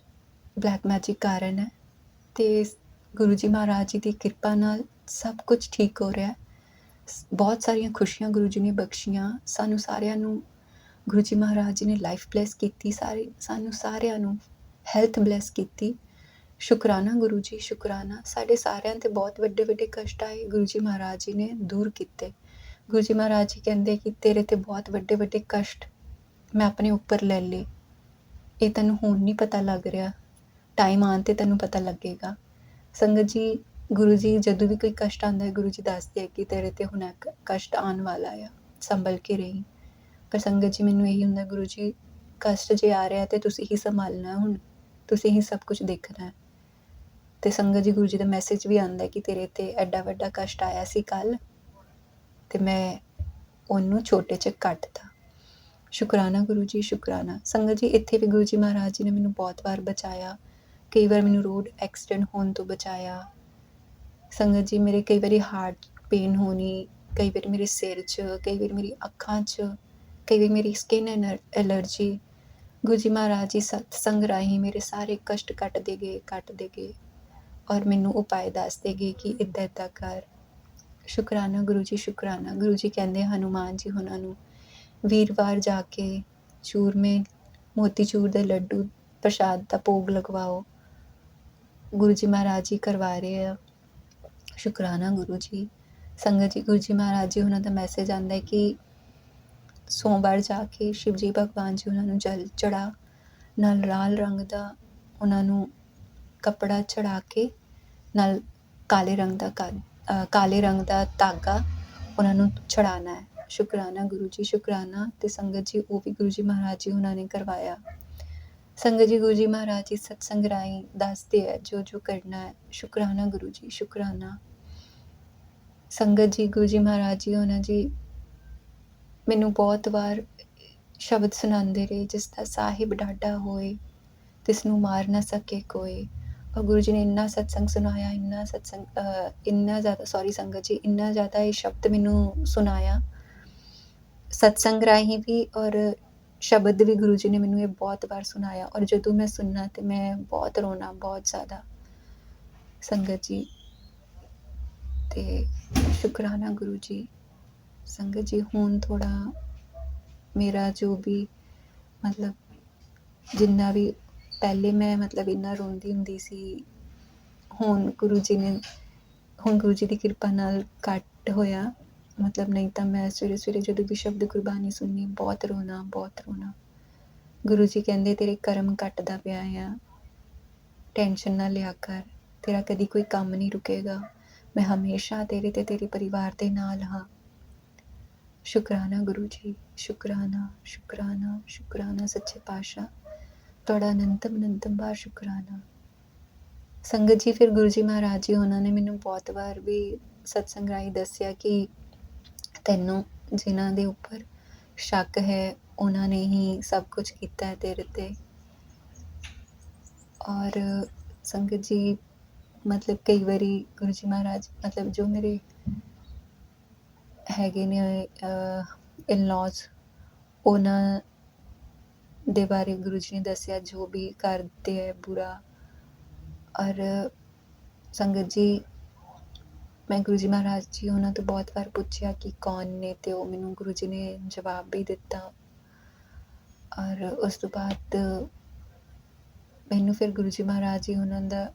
ਬਲੈਕ ਮੈਜਿਕ ਕਾਰਨ ਹੈ ਅਤੇ ਗੁਰੂ ਜੀ ਮਹਾਰਾਜ ਜੀ ਦੀ ਕਿਰਪਾ ਨਾਲ ਸਭ ਕੁਝ ਠੀਕ ਹੋ ਰਿਹਾ ਸ- ਬਹੁਤ ਸਾਰੀਆਂ ਖੁਸ਼ੀਆਂ ਗੁਰੂ ਜੀ ਨੇ ਬਖਸ਼ੀਆਂ। ਸਾਨੂੰ ਸਾਰਿਆਂ ਨੂੰ ਗੁਰੂ ਜੀ ਮਹਾਰਾਜ ਜੀ ਨੇ ਲਾਈਫ ਬਲੈਸ ਕੀਤੀ, ਸਾਰੇ, ਸਾਨੂੰ ਸਾਰਿਆਂ ਨੂੰ ਹੈਲਥ ਬਲੈਸ ਕੀਤੀ। ਸ਼ੁਕਰਾਨਾ ਗੁਰੂ ਜੀ, ਸ਼ੁਕਰਾਨਾ। ਸਾਡੇ ਸਾਰਿਆਂ ਤੇ ਬਹੁਤ ਵੱਡੇ ਵੱਡੇ ਕਸ਼ਟ ਆਏ ਗੁਰੂ ਜੀ ਮਹਾਰਾਜ ਜੀ ਨੇ ਦੂਰ ਕੀਤੇ। ਗੁਰੂ ਜੀ ਮਹਾਰਾਜ ਜੀ ਕਹਿੰਦੇ ਕਿ ਤੇਰੇ ਤੇ ਬਹੁਤ ਵੱਡੇ ਵੱਡੇ ਕਸ਼ਟ ਮੈਂ ਆਪਣੇ ਉੱਪਰ ਲੈ ਲਏ। ਇਹ ਤੈਨੂੰ ਹੁਣ ਨਹੀਂ ਪਤਾ ਲੱਗ ਰਿਹਾ। ਟਾਈਮ ਆਉਣ ਤੇ ਤੈਨੂੰ ਪਤਾ ਲੱਗੇਗਾ। ਸੰਗਤ ਜੀ, ਗੁਰੂ ਜੀ, ਜਦੋਂ ਵੀ ਕੋਈ ਕਸ਼ਟ ਆਉਂਦਾ ਹੈ, ਗੁਰੂ ਜੀ ਦੱਸਦੇ ਆ ਕਿ ਤੇਰੇ ਤੇ ਹੁਣ ਕਸ਼ਟ ਆਉਣ ਵਾਲਾ ਆ। ਸੰਭਲ ਕੇ ਰਹੀ। ਪਰ ਸੰਗਤ ਜੀ, ਮੈਨੂੰ ਇਹੀ ਹੁੰਦਾ, ਗੁਰੂ ਜੀ, ਕਸ਼ਟ ਜੇ ਆ ਰਿਹਾ ਤੇ ਤੁਸੀਂ ਹੀ ਸੰਭਾਲਣਾ ਹੁਣ। ਤੁਸੀਂ ਹੀ ਸਭ ਕੁਝ ਦੇਖਣਾ ਹੈ। ਤੇ ਸੰਗਤ ਜੀ, ਗੁਰੂ ਜੀ ਦਾ ਮੈਸੇਜ ਵੀ ਆਉਂਦਾ ਕਿ ਤੇਰੇ ਤੇ ਐਡਾ ਵੱਡਾ ਕਸ਼ਟ ਆਇਆ ਸੀ ਕੱਲ ਤੇ ਮੈਂ ਉਹਨੂੰ ਛੋਟੇ ਚ ਕੱਟਤਾ। ਸ਼ੁਕਰਾਨਾ ਗੁਰੂ ਜੀ, ਸ਼ੁਕਰਾਨਾ। ਸੰਗਤ ਜੀ, ਇੱਥੇ ਵੀ ਗੁਰੂ ਜੀ ਮਹਾਰਾਜ ਜੀ ਨੇ ਮੈਨੂੰ ਬਹੁਤ ਵਾਰ ਬਚਾਇਆ। ਕਈ ਵਾਰ ਮੈਨੂੰ ਰੋਡ ਐਕਸੀਡੈਂਟ ਹੋਣ ਤੋਂ ਬਚਾਇਆ। ਸੰਗਤ ਜੀ, ਮੇਰੇ ਕਈ ਵਾਰੀ ਹਾਰਟ ਪੇਨ ਹੋਣੀ, ਕਈ ਵਾਰ ਮੇਰੇ ਸਿਰ 'ਚ, ਕਈ ਵਾਰ ਮੇਰੀ ਅੱਖਾਂ 'ਚ, ਕਈ ਵਾਰ ਮੇਰੀ ਸਕਿਨ ਐਲਰਜੀ ਗੁਰੂ ਜੀ ਮਹਾਰਾਜ ਜੀ, ਸਤਸੰਗ ਰਾਹੀਂ ਮੇਰੇ ਸਾਰੇ ਕਸ਼ਟ ਕੱਟਦੇ ਗਏ ਕੱਟਦੇ ਗਏ। ਔਰ ਮੈਨੂੰ ਉਪਾਏ ਦੱਸਦੇ ਗਏ ਕਿ ਇੱਦਾਂ ਇੱਦਾਂ ਕਰ। ਸ਼ੁਕਰਾਨਾ ਗੁਰੂ ਜੀ, ਸ਼ੁਕਰਾਨਾ। ਗੁਰੂ ਜੀ ਕਹਿੰਦੇ, ਹਨੂਮਾਨ ਜੀ ਉਹਨਾਂ ਨੂੰ ਵੀਰਵਾਰ ਜਾ ਕੇ ਚੂਰਮੇ, ਮੋਤੀਚੂਰ ਦੇ ਲੱਡੂ, ਪ੍ਰਸ਼ਾਦ ਦਾ ਭੋਗ ਲਗਵਾਓ। ਗੁਰੂ ਜੀ ਮਹਾਰਾਜ ਜੀ ਕਰਵਾ ਰਹੇ ਆ। ਸ਼ੁਕਰਾਨਾ ਗੁਰੂ ਜੀ। ਸੰਗਤ ਜੀ, ਗੁਰੂ ਜੀ ਮਹਾਰਾਜ ਜੀ, ਉਹਨਾਂ ਦਾ ਮੈਸੇਜ ਆਂਦਾ ਹੈ ਕਿ ਸੋਮਵਾਰ ਜਾ ਕੇ ਸ਼ਿਵ ਜੀ ਭਗਵਾਨ ਜੀ ਉਹਨਾਂ ਨੂੰ ਜਲ ਚੜਾ, ਨਾਲ ਲਾਲ ਰੰਗ ਦਾ ਉਹਨਾਂ ਨੂੰ ਕਪੜਾ ਚੜਾ ਕੇ, ਨਾਲ ਕਾਲੇ ਰੰਗ ਦਾ ਕਾ- ਕਾਲੇ ਰੰਗ ਦਾ ਧਾਗਾ ਉਹਨਾਂ ਨੂੰ ਚੜਾਣਾ ਹੈ। ਸ਼ੁਕਰਾਨਾ ਗੁਰੂ ਜੀ, ਸ਼ੁਕਰਾਨਾ ਤੇ ਸੰਗਤ ਜੀ, ਉਹ ਵੀ ਗੁਰੂ ਜੀ ਮਹਾਰਾਜ ਜੀ ਉਹਨਾਂ ਨੇ ਕਰਵਾਇਆ। ਸੰਗਤ ਜੀ, ਗੁਰੂ ਜੀ ਮਹਾਰਾਜ ਜੀ ਸਤਸੰਗ ਰਾਹੀਂ ਦੱਸਦੇ ਹੈ ਜੋ ਜੋ ਕਰਨਾ ਹੈ, ਸ਼ੁਕਰਾਨਾ ਗੁਰੂ ਜੀ, ਸ਼ੁਕਰਾਨਾ। ਸੰਗਤ ਜੀ, ਗੁਰੂ ਜੀ ਮਹਾਰਾਜ ਜੀ ਉਹਨਾਂ ਜੀ ਮੈਨੂੰ ਬਹੁਤ ਵਾਰ ਸ਼ਬਦ ਸੁਣਾਉਂਦੇ ਰਹੇ, ਜਿਸ ਦਾ ਸਾਹਿਬ ਡਾਡਾ ਹੋਏ ਤਿਸ ਨੂੰ ਮਾਰ ਨਾ ਸਕੇ ਕੋਈ। ਔਰ ਗੁਰੂ ਜੀ ਨੇ ਇੰਨਾ ਸਤਸੰਗ ਸੁਣਾਇਆ, ਇੰਨਾ ਸਤਸੰਗ ਇੰਨਾ ਜ਼ਿਆਦਾ ਸੌਰੀ ਸੰਗਤ ਜੀ, ਇੰਨਾ ਜ਼ਿਆਦਾ ਇਹ ਸ਼ਬਦ ਮੈਨੂੰ ਸੁਣਾਇਆ ਸਤਸੰਗ ਰਾਹੀਂ ਵੀ ਔਰ ਸ਼ਬਦ ਵੀ ਗੁਰੂ ਜੀ ਨੇ ਮੈਨੂੰ ਇਹ ਬਹੁਤ ਵਾਰ ਸੁਣਾਇਆ ਔਰ ਜਦੋਂ ਮੈਂ ਸੁਣਨਾ ਤੇ ਮੈਂ ਬਹੁਤ ਰੋਣਾ, ਬਹੁਤ ਜ਼ਿਆਦਾ। ਸੰਗਤ ਜੀ, ਤੇ ਸ਼ੁਕਰਾਨਾ ਗੁਰੂ ਜੀ। ਸੰਗਤ ਜੀ, ਹੁਣ ਥੋੜਾ ਮੇਰਾ ਜੋ ਵੀ ਮਤਲਬ ਜਿੰਨਾ ਵੀ ਪਹਿਲੇ ਮੈਂ ਮਤਲਬ ਇੰਨਾ ਰੋਂਦੀ ਹੁੰਦੀ ਸੀ, ਹੁਣ ਗੁਰੂ ਜੀ ਨੇ, ਹੁਣ ਗੁਰੂ ਜੀ ਦੀ ਕਿਰਪਾ ਨਾਲ ਘੱਟ ਹੋਇਆ। ਮਤਲਬ ਨਹੀਂ ਤਾਂ ਮੈਂ ਸਵੇਰੇ ਸਵੇਰੇ ਜਦੋਂ ਵੀ ਸ਼ਬਦ ਗੁਰਬਾਣੀ ਸੁਣਨੀ, ਬਹੁਤ ਰੋਣਾ ਬਹੁਤ ਰੋਣਾ। ਗੁਰੂ ਜੀ ਕਹਿੰਦੇ, ਤੇਰੇ ਕਰਮ ਘਟਦਾ ਪਿਆ ਆ। ਟੈਨਸ਼ਨ ਨਾ ਲਿਆ ਕਰ। ਤੇਰਾ ਕਦੀ ਕੋਈ ਕੰਮ ਨਹੀਂ ਰੁਕੇਗਾ। ਮੈਂ ਹਮੇਸ਼ਾ ਤੇਰੇ ਤੇ ਤੇਰੇ ਪਰਿਵਾਰ ਦੇ ਨਾਲ ਹਾਂ। ਸ਼ੁਕਰਾਨਾ ਗੁਰੂ ਜੀ, ਸ਼ੁਕਰਾਨਾ ਸ਼ੁਕਰਾਨਾ ਸ਼ੁਕਰਾਨਾ ਸੱਚੇ ਪਾਤਸ਼ਾਹ। ਤੁਹਾਡਾ ਅਨੰਤਮ ਅਨੰਤਮ ਬਾਰ ਸ਼ੁਕਰਾਨਾ। ਸੰਗਤ ਜੀ, ਫਿਰ ਗੁਰੂ ਜੀ ਮਹਾਰਾਜ ਜੀ, ਉਹਨਾਂ ਨੇ ਮੈਨੂੰ ਬਹੁਤ ਵਾਰ ਵੀ ਸਤਸੰਗ ਰਾਹੀਂ ਦੱਸਿਆ ਕਿ ਤੈਨੂੰ ਜਿਨ੍ਹਾਂ ਦੇ ਉੱਪਰ ਸ਼ੱਕ ਹੈ, ਉਹਨਾਂ ਨੇ ਹੀ ਸਭ ਕੁਝ ਕੀਤਾ ਹੈ ਤੇਰੇ ਤੇ। ਔਰ ਸੰਗਤ ਜੀ, ਮਤਲਬ ਕਈ ਵਾਰੀ ਗੁਰੂ ਜੀ ਮਹਾਰਾਜ, ਮਤਲਬ ਜੋ ਮੇਰੇ ਹੈਗੇ ਨੇ ਇਨ-ਲॉज ਉਹਨਾਂ ਦੇ ਬਾਰੇ ਗੁਰੂ ਜੀ ਨੇ ਦੱਸਿਆ, ਜੋ ਵੀ ਕਰਦੇ ਹੈ ਬੁਰਾ। ਔਰ ਸੰਗਤ ਜੀ ਮੈਂ ਗੁਰੂ ਜੀ ਮਹਾਰਾਜ ਜੀ ਉਹਨਾਂ ਤੋਂ ਬਹੁਤ ਵਾਰ ਪੁੱਛਿਆ ਕਿ ਕੌਣ ਨੇ ਅਤੇ ਉਹ ਮੈਨੂੰ ਗੁਰੂ ਜੀ ਨੇ ਜਵਾਬ ਵੀ ਦਿੱਤਾ। ਔਰ ਉਸ ਤੋਂ ਬਾਅਦ ਮੈਨੂੰ ਫਿਰ ਗੁਰੂ ਜੀ ਮਹਾਰਾਜ ਜੀ ਉਹਨਾਂ ਦਾ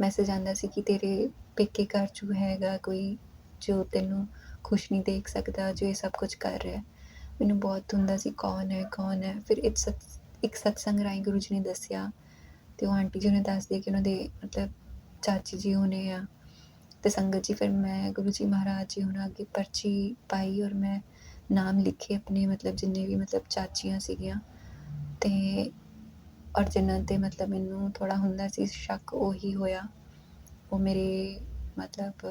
ਮੈਸੇਜ ਆਂਦਾ ਸੀ ਕਿ ਤੇਰੇ ਪੇਕੇ ਘਰ 'ਚ ਹੈਗਾ ਕੋਈ ਜੋ ਤੈਨੂੰ ਖੁਸ਼ ਨਹੀਂ ਦੇਖ ਸਕਦਾ, ਜੋ ਇਹ ਸਭ ਕੁਝ ਕਰ ਰਿਹਾ। ਮੈਨੂੰ ਬਹੁਤ ਹੁੰਦਾ ਸੀ ਕੌਣ ਹੈ ਕੌਣ ਹੈ। ਫਿਰ ਇੱਕ ਸਤ ਇੱਕ ਸਤਸੰਗ ਰਾਹੀਂ ਗੁਰੂ ਜੀ ਨੇ ਦੱਸਿਆ ਤੇ ਉਹ ਆਂਟੀ ਜੀ ਨੇ ਦੱਸਦੇ ਕਿ ਉਹਨਾਂ ਦੇ ਮਤਲਬ ਚਾਚੀ ਜੀ ਹੋਣੇ ਆ। ਅਤੇ ਸੰਗਤ ਜੀ, ਫਿਰ ਮੈਂ ਗੁਰੂ ਜੀ ਮਹਾਰਾਜ ਜੀ ਉਹਨਾਂ ਅੱਗੇ ਪਰਚੀ ਪਾਈ ਔਰ ਮੈਂ ਨਾਮ ਲਿਖੇ ਆਪਣੇ ਮਤਲਬ ਜਿੰਨੇ ਵੀ ਮਤਲਬ ਚਾਚੀਆਂ ਸੀਗੀਆਂ ਤੇ ਔਰ ਜਿਨ੍ਹਾਂ ਤੇ ਮਤਲਬ ਮੈਨੂੰ ਥੋੜਾ ਹੁੰਦਾ ਸੀ ਸ਼ੱਕ ਉਹੀ ਹੋਇਆ। ਉਹ ਮੇਰੇ ਮਤਲਬ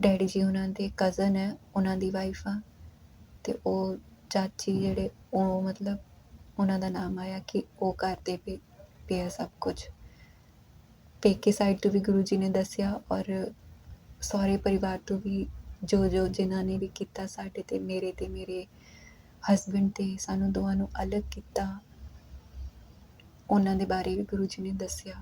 ਡੈਡੀ ਜੀ ਉਹਨਾਂ ਦੇ ਕਜ਼ਨ ਹੈ, ਉਹਨਾਂ ਦੀ ਵਾਈਫ ਆ ਤੇ ਉਹ ਚਾਚੀ ਜਿਹੜੇ ਉਹ ਮਤਲਬ ਉਹਨਾਂ ਦਾ ਨਾਮ ਆਇਆ ਕਿ ਉਹ ਕਰਦੇ ਪਏ ਪਿਆ ਸਭ ਕੁਝ ਪੇਕੇ ਸਾਈਡ ਤੋਂ ਵੀ ਗੁਰੂ ਜੀ ਨੇ ਦੱਸਿਆ ਔਰ ਸਹੁਰੇ ਪਰਿਵਾਰ ਤੋਂ ਵੀ ਜੋ ਜੋ ਜਿਨ੍ਹਾਂ ਨੇ ਵੀ ਕੀਤਾ ਸਾਡੇ ਤੇ, ਮੇਰੇ ਤੇ, ਮੇਰੇ ਹਸਬੈਂਡ ਤੇ, ਸਾਨੂੰ ਦੋਵਾਂ ਨੂੰ ਅਲੱਗ ਕੀਤਾ। ਉਹਨਾਂ ਦੇ ਬਾਰੇ ਵੀ ਗੁਰੂ ਜੀ ਨੇ ਦੱਸਿਆ।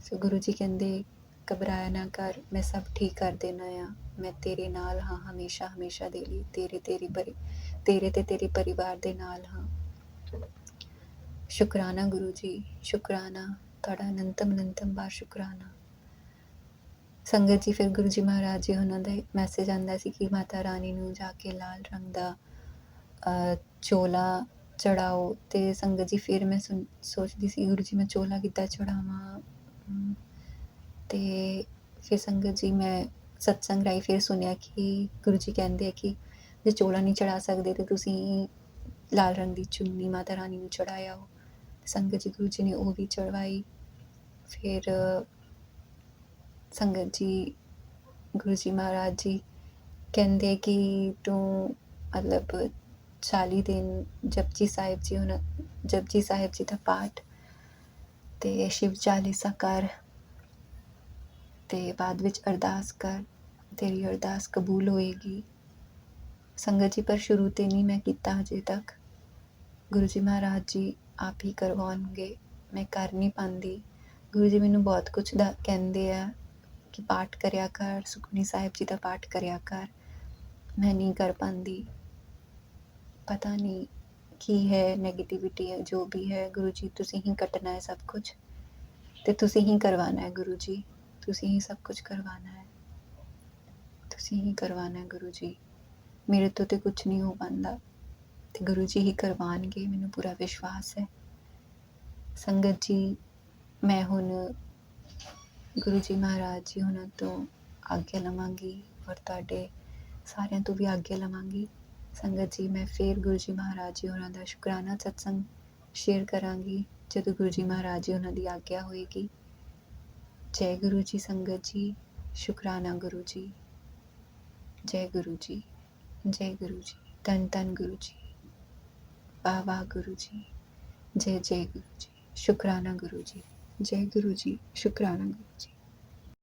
ਸੋ ਗੁਰੂ ਜੀ ਕਹਿੰਦੇ, ਘਬਰਾਇਆ ਨਾ ਕਰ, ਮੈਂ ਸਭ ਠੀਕ ਕਰ ਦੇਣਾ ਆ। ਮੈਂ ਤੇਰੇ ਨਾਲ ਹਾਂ, ਹਮੇਸ਼ਾ ਹਮੇਸ਼ਾ ਦੇ ਲਈ। ਤੇਰੇ, ਤੇਰੀ ਪਰੀ, ਤੇਰੇ ਤੇ ਤੇਰੇ ਪਰਿਵਾਰ ਦੇ ਨਾਲ ਹਾਂ। ਸ਼ੁਕਰਾਨਾ ਗੁਰੂ ਜੀ, ਸ਼ੁਕਰਾਨਾ। ਤੁਹਾਡਾ ਅਨੰਤਮ ਅਨੰਤਮ ਬਾਰ ਸ਼ੁਕਰਾਨਾ। ਸੰਗਤ ਜੀ ਫਿਰ ਗੁਰੂ ਜੀ ਮਹਾਰਾਜ ਜੀ ਉਹਨਾਂ ਦਾ ਮੈਸੇਜ ਆਂਦਾ ਸੀ ਕਿ ਮਾਤਾ ਰਾਣੀ ਨੂੰ ਜਾ ਕੇ ਲਾਲ ਰੰਗ ਦਾ ਚੋਲਾ ਚੜਾਓ ਤੇ ਸੰਗਤ ਜੀ ਫਿਰ ਮੈਂ ਸੁਣ- ਸੋਚਦੀ ਸੀ ਗੁਰੂ ਜੀ ਮੈਂ ਚੋਲਾ ਕਿੱਦਾਂ ਚੜਾਵਾਂ ਹਮ, ਤੇ ਫਿਰ ਸੰਗਤ ਜੀ ਮੈਂ ਸਤਸੰਗ ਰਾਹੀਂ ਫਿਰ ਸੁਣਿਆ ਕਿ ਗੁਰੂ ਜੀ ਕਹਿੰਦੇ ਆ ਕਿ ਜੇ ਚੋਲਾ ਨਹੀਂ ਚੜਾ ਸਕਦੇ ਤੇ ਤੁਸੀਂ ਲਾਲ ਰੰਗ ਦੀ ਚੁੰਨੀ ਮਾਤਾ ਰਾਣੀ ਨੂੰ ਚੜਾਇਆ ਹੋ। ਸੰਗਤ ਜੀ ਗੁਰੂ ਜੀ ਨੇ ਉਹ ਵੀ ਚੜਵਾਈ। ਫਿਰ ਸੰਗਤ ਜੀ, ਗੁਰੂ ਜੀ ਮਹਾਰਾਜ ਜੀ ਕਹਿੰਦੇ ਕਿ ਤੂੰ ਮਤਲਬ 40 ਦਿਨ ਜਪਜੀ ਸਾਹਿਬ ਜੀ ਉਹਨਾਂ ਜਪਜੀ ਸਾਹਿਬ ਜੀ ਦਾ ਪਾਠ ਤੇ ਸ਼ਿਵ ਚਾਲੀਸਾ ਕਰ ਤੇ ਬਾਅਦ ਵਿੱਚ ਅਰਦਾਸ ਕਰ, ਤੇਰੀ ਅਰਦਾਸ ਕਬੂਲ ਹੋਏਗੀ। ਸੰਗਤ ਜੀ, ਪਰ ਸ਼ੁਰੂ ਤੇ ਨਹੀਂ ਮੈਂ ਕੀਤਾ ਅਜੇ ਤੱਕ। ਗੁਰੂ ਜੀ ਮਹਾਰਾਜ ਜੀ ਆਪ ਹੀ ਕਰਵਾਉਣਗੇ, ਮੈਂ ਕਰ ਨਹੀਂ ਪਾਉਂਦੀ। ਗੁਰੂ ਜੀ ਮੈਨੂੰ ਬਹੁਤ ਕੁਝ ਦਾ ਕਹਿੰਦੇ ਆ ਕਿ ਪਾਠ ਕਰਿਆ ਕਰ, ਸੁਖਮਨੀ ਸਾਹਿਬ ਜੀ ਦਾ ਪਾਠ ਕਰਿਆ ਕਰ। ਮੈਂ ਨਹੀਂ ਕਰ ਪਾਉਂਦੀ ਪਤਾ ਨਹੀਂ ਕੀ ਹੈ 네ਗੇਟਿਵਿਟੀ ਹੈ, ਜੋ ਵੀ ਹੈ। ਗੁਰੂ ਜੀ, ਤੁਸੀਂ ਹੀ ਕੱਟਣਾ ਹੈ ਸਭ ਕੁਝ ਤੇ ਤੁਸੀਂ ਹੀ ਕਰਵਾਉਣਾ ਹੈ ਗੁਰੂ ਜੀ। ਤੁਸੀਂ ਹੀ ਸਭ ਕੁਝ ਕਰਵਾਉਣਾ ਹੈ। ਤੁਸੀਂ ਹੀ ਕਰਵਾਉਣਾ ਹੈ ਗੁਰੂ ਜੀ। ਮੇਰੇ ਤੋਂ ਤੇ ਕੁਝ ਨਹੀਂ ਹੋ ਪਾਉਂਦਾ ਤੇ ਗੁਰੂ ਜੀ ਹੀ ਕਰਵਾਉਣਗੇ, ਮੈਨੂੰ ਪੂਰਾ ਵਿਸ਼ਵਾਸ ਹੈ। ਸੰਗਤ ਜੀ, ਮੈਂ ਹੁਣ ਗੁਰੂ ਜੀ ਮਹਾਰਾਜ ਜੀ ਉਹਨਾਂ ਤੋਂ ਆਗਿਆ ਲਵਾਂਗੀ ਔਰ ਤੁਹਾਡੇ ਸਾਰਿਆਂ ਤੋਂ ਵੀ ਆਗਿਆ ਲਵਾਂਗੀ। ਸੰਗਤ ਜੀ, ਮੈਂ ਫਿਰ ਗੁਰੂ ਜੀ ਮਹਾਰਾਜ ਜੀ ਉਹਨਾਂ ਦਾ ਸ਼ੁਕਰਾਨਾ ਸਤਸੰਗ ਸ਼ੇਅਰ ਕਰਾਂਗੀ, ਜਦੋਂ ਗੁਰੂ ਜੀ ਮਹਾਰਾਜ ਜੀ ਉਹਨਾਂ ਦੀ ਆਗਿਆ ਹੋਏਗੀ। ਜੈ ਗੁਰੂ ਜੀ ਸੰਗਤ ਜੀ, ਸ਼ੁਕਰਾਨਾ ਗੁਰੂ ਜੀ ਜੈ ਗੁਰੂ ਜੀ ਜੈ ਗੁਰੂ ਜੀ ਧੰਨ ਧੰਨ ਗੁਰੂ ਜੀ ਵਾਹ ਵਾਹ ਗੁਰੂ ਜੀ ਜੈ ਜੈ ਗੁਰੂ ਜੀ ਸ਼ੁਕਰਾਨਾ ਗੁਰੂ ਜੀ ਜੈ ਗੁਰੂ ਜੀ ਸ਼ੁਕਰਾਨਾ ਗੁਰੂ ਜੀ।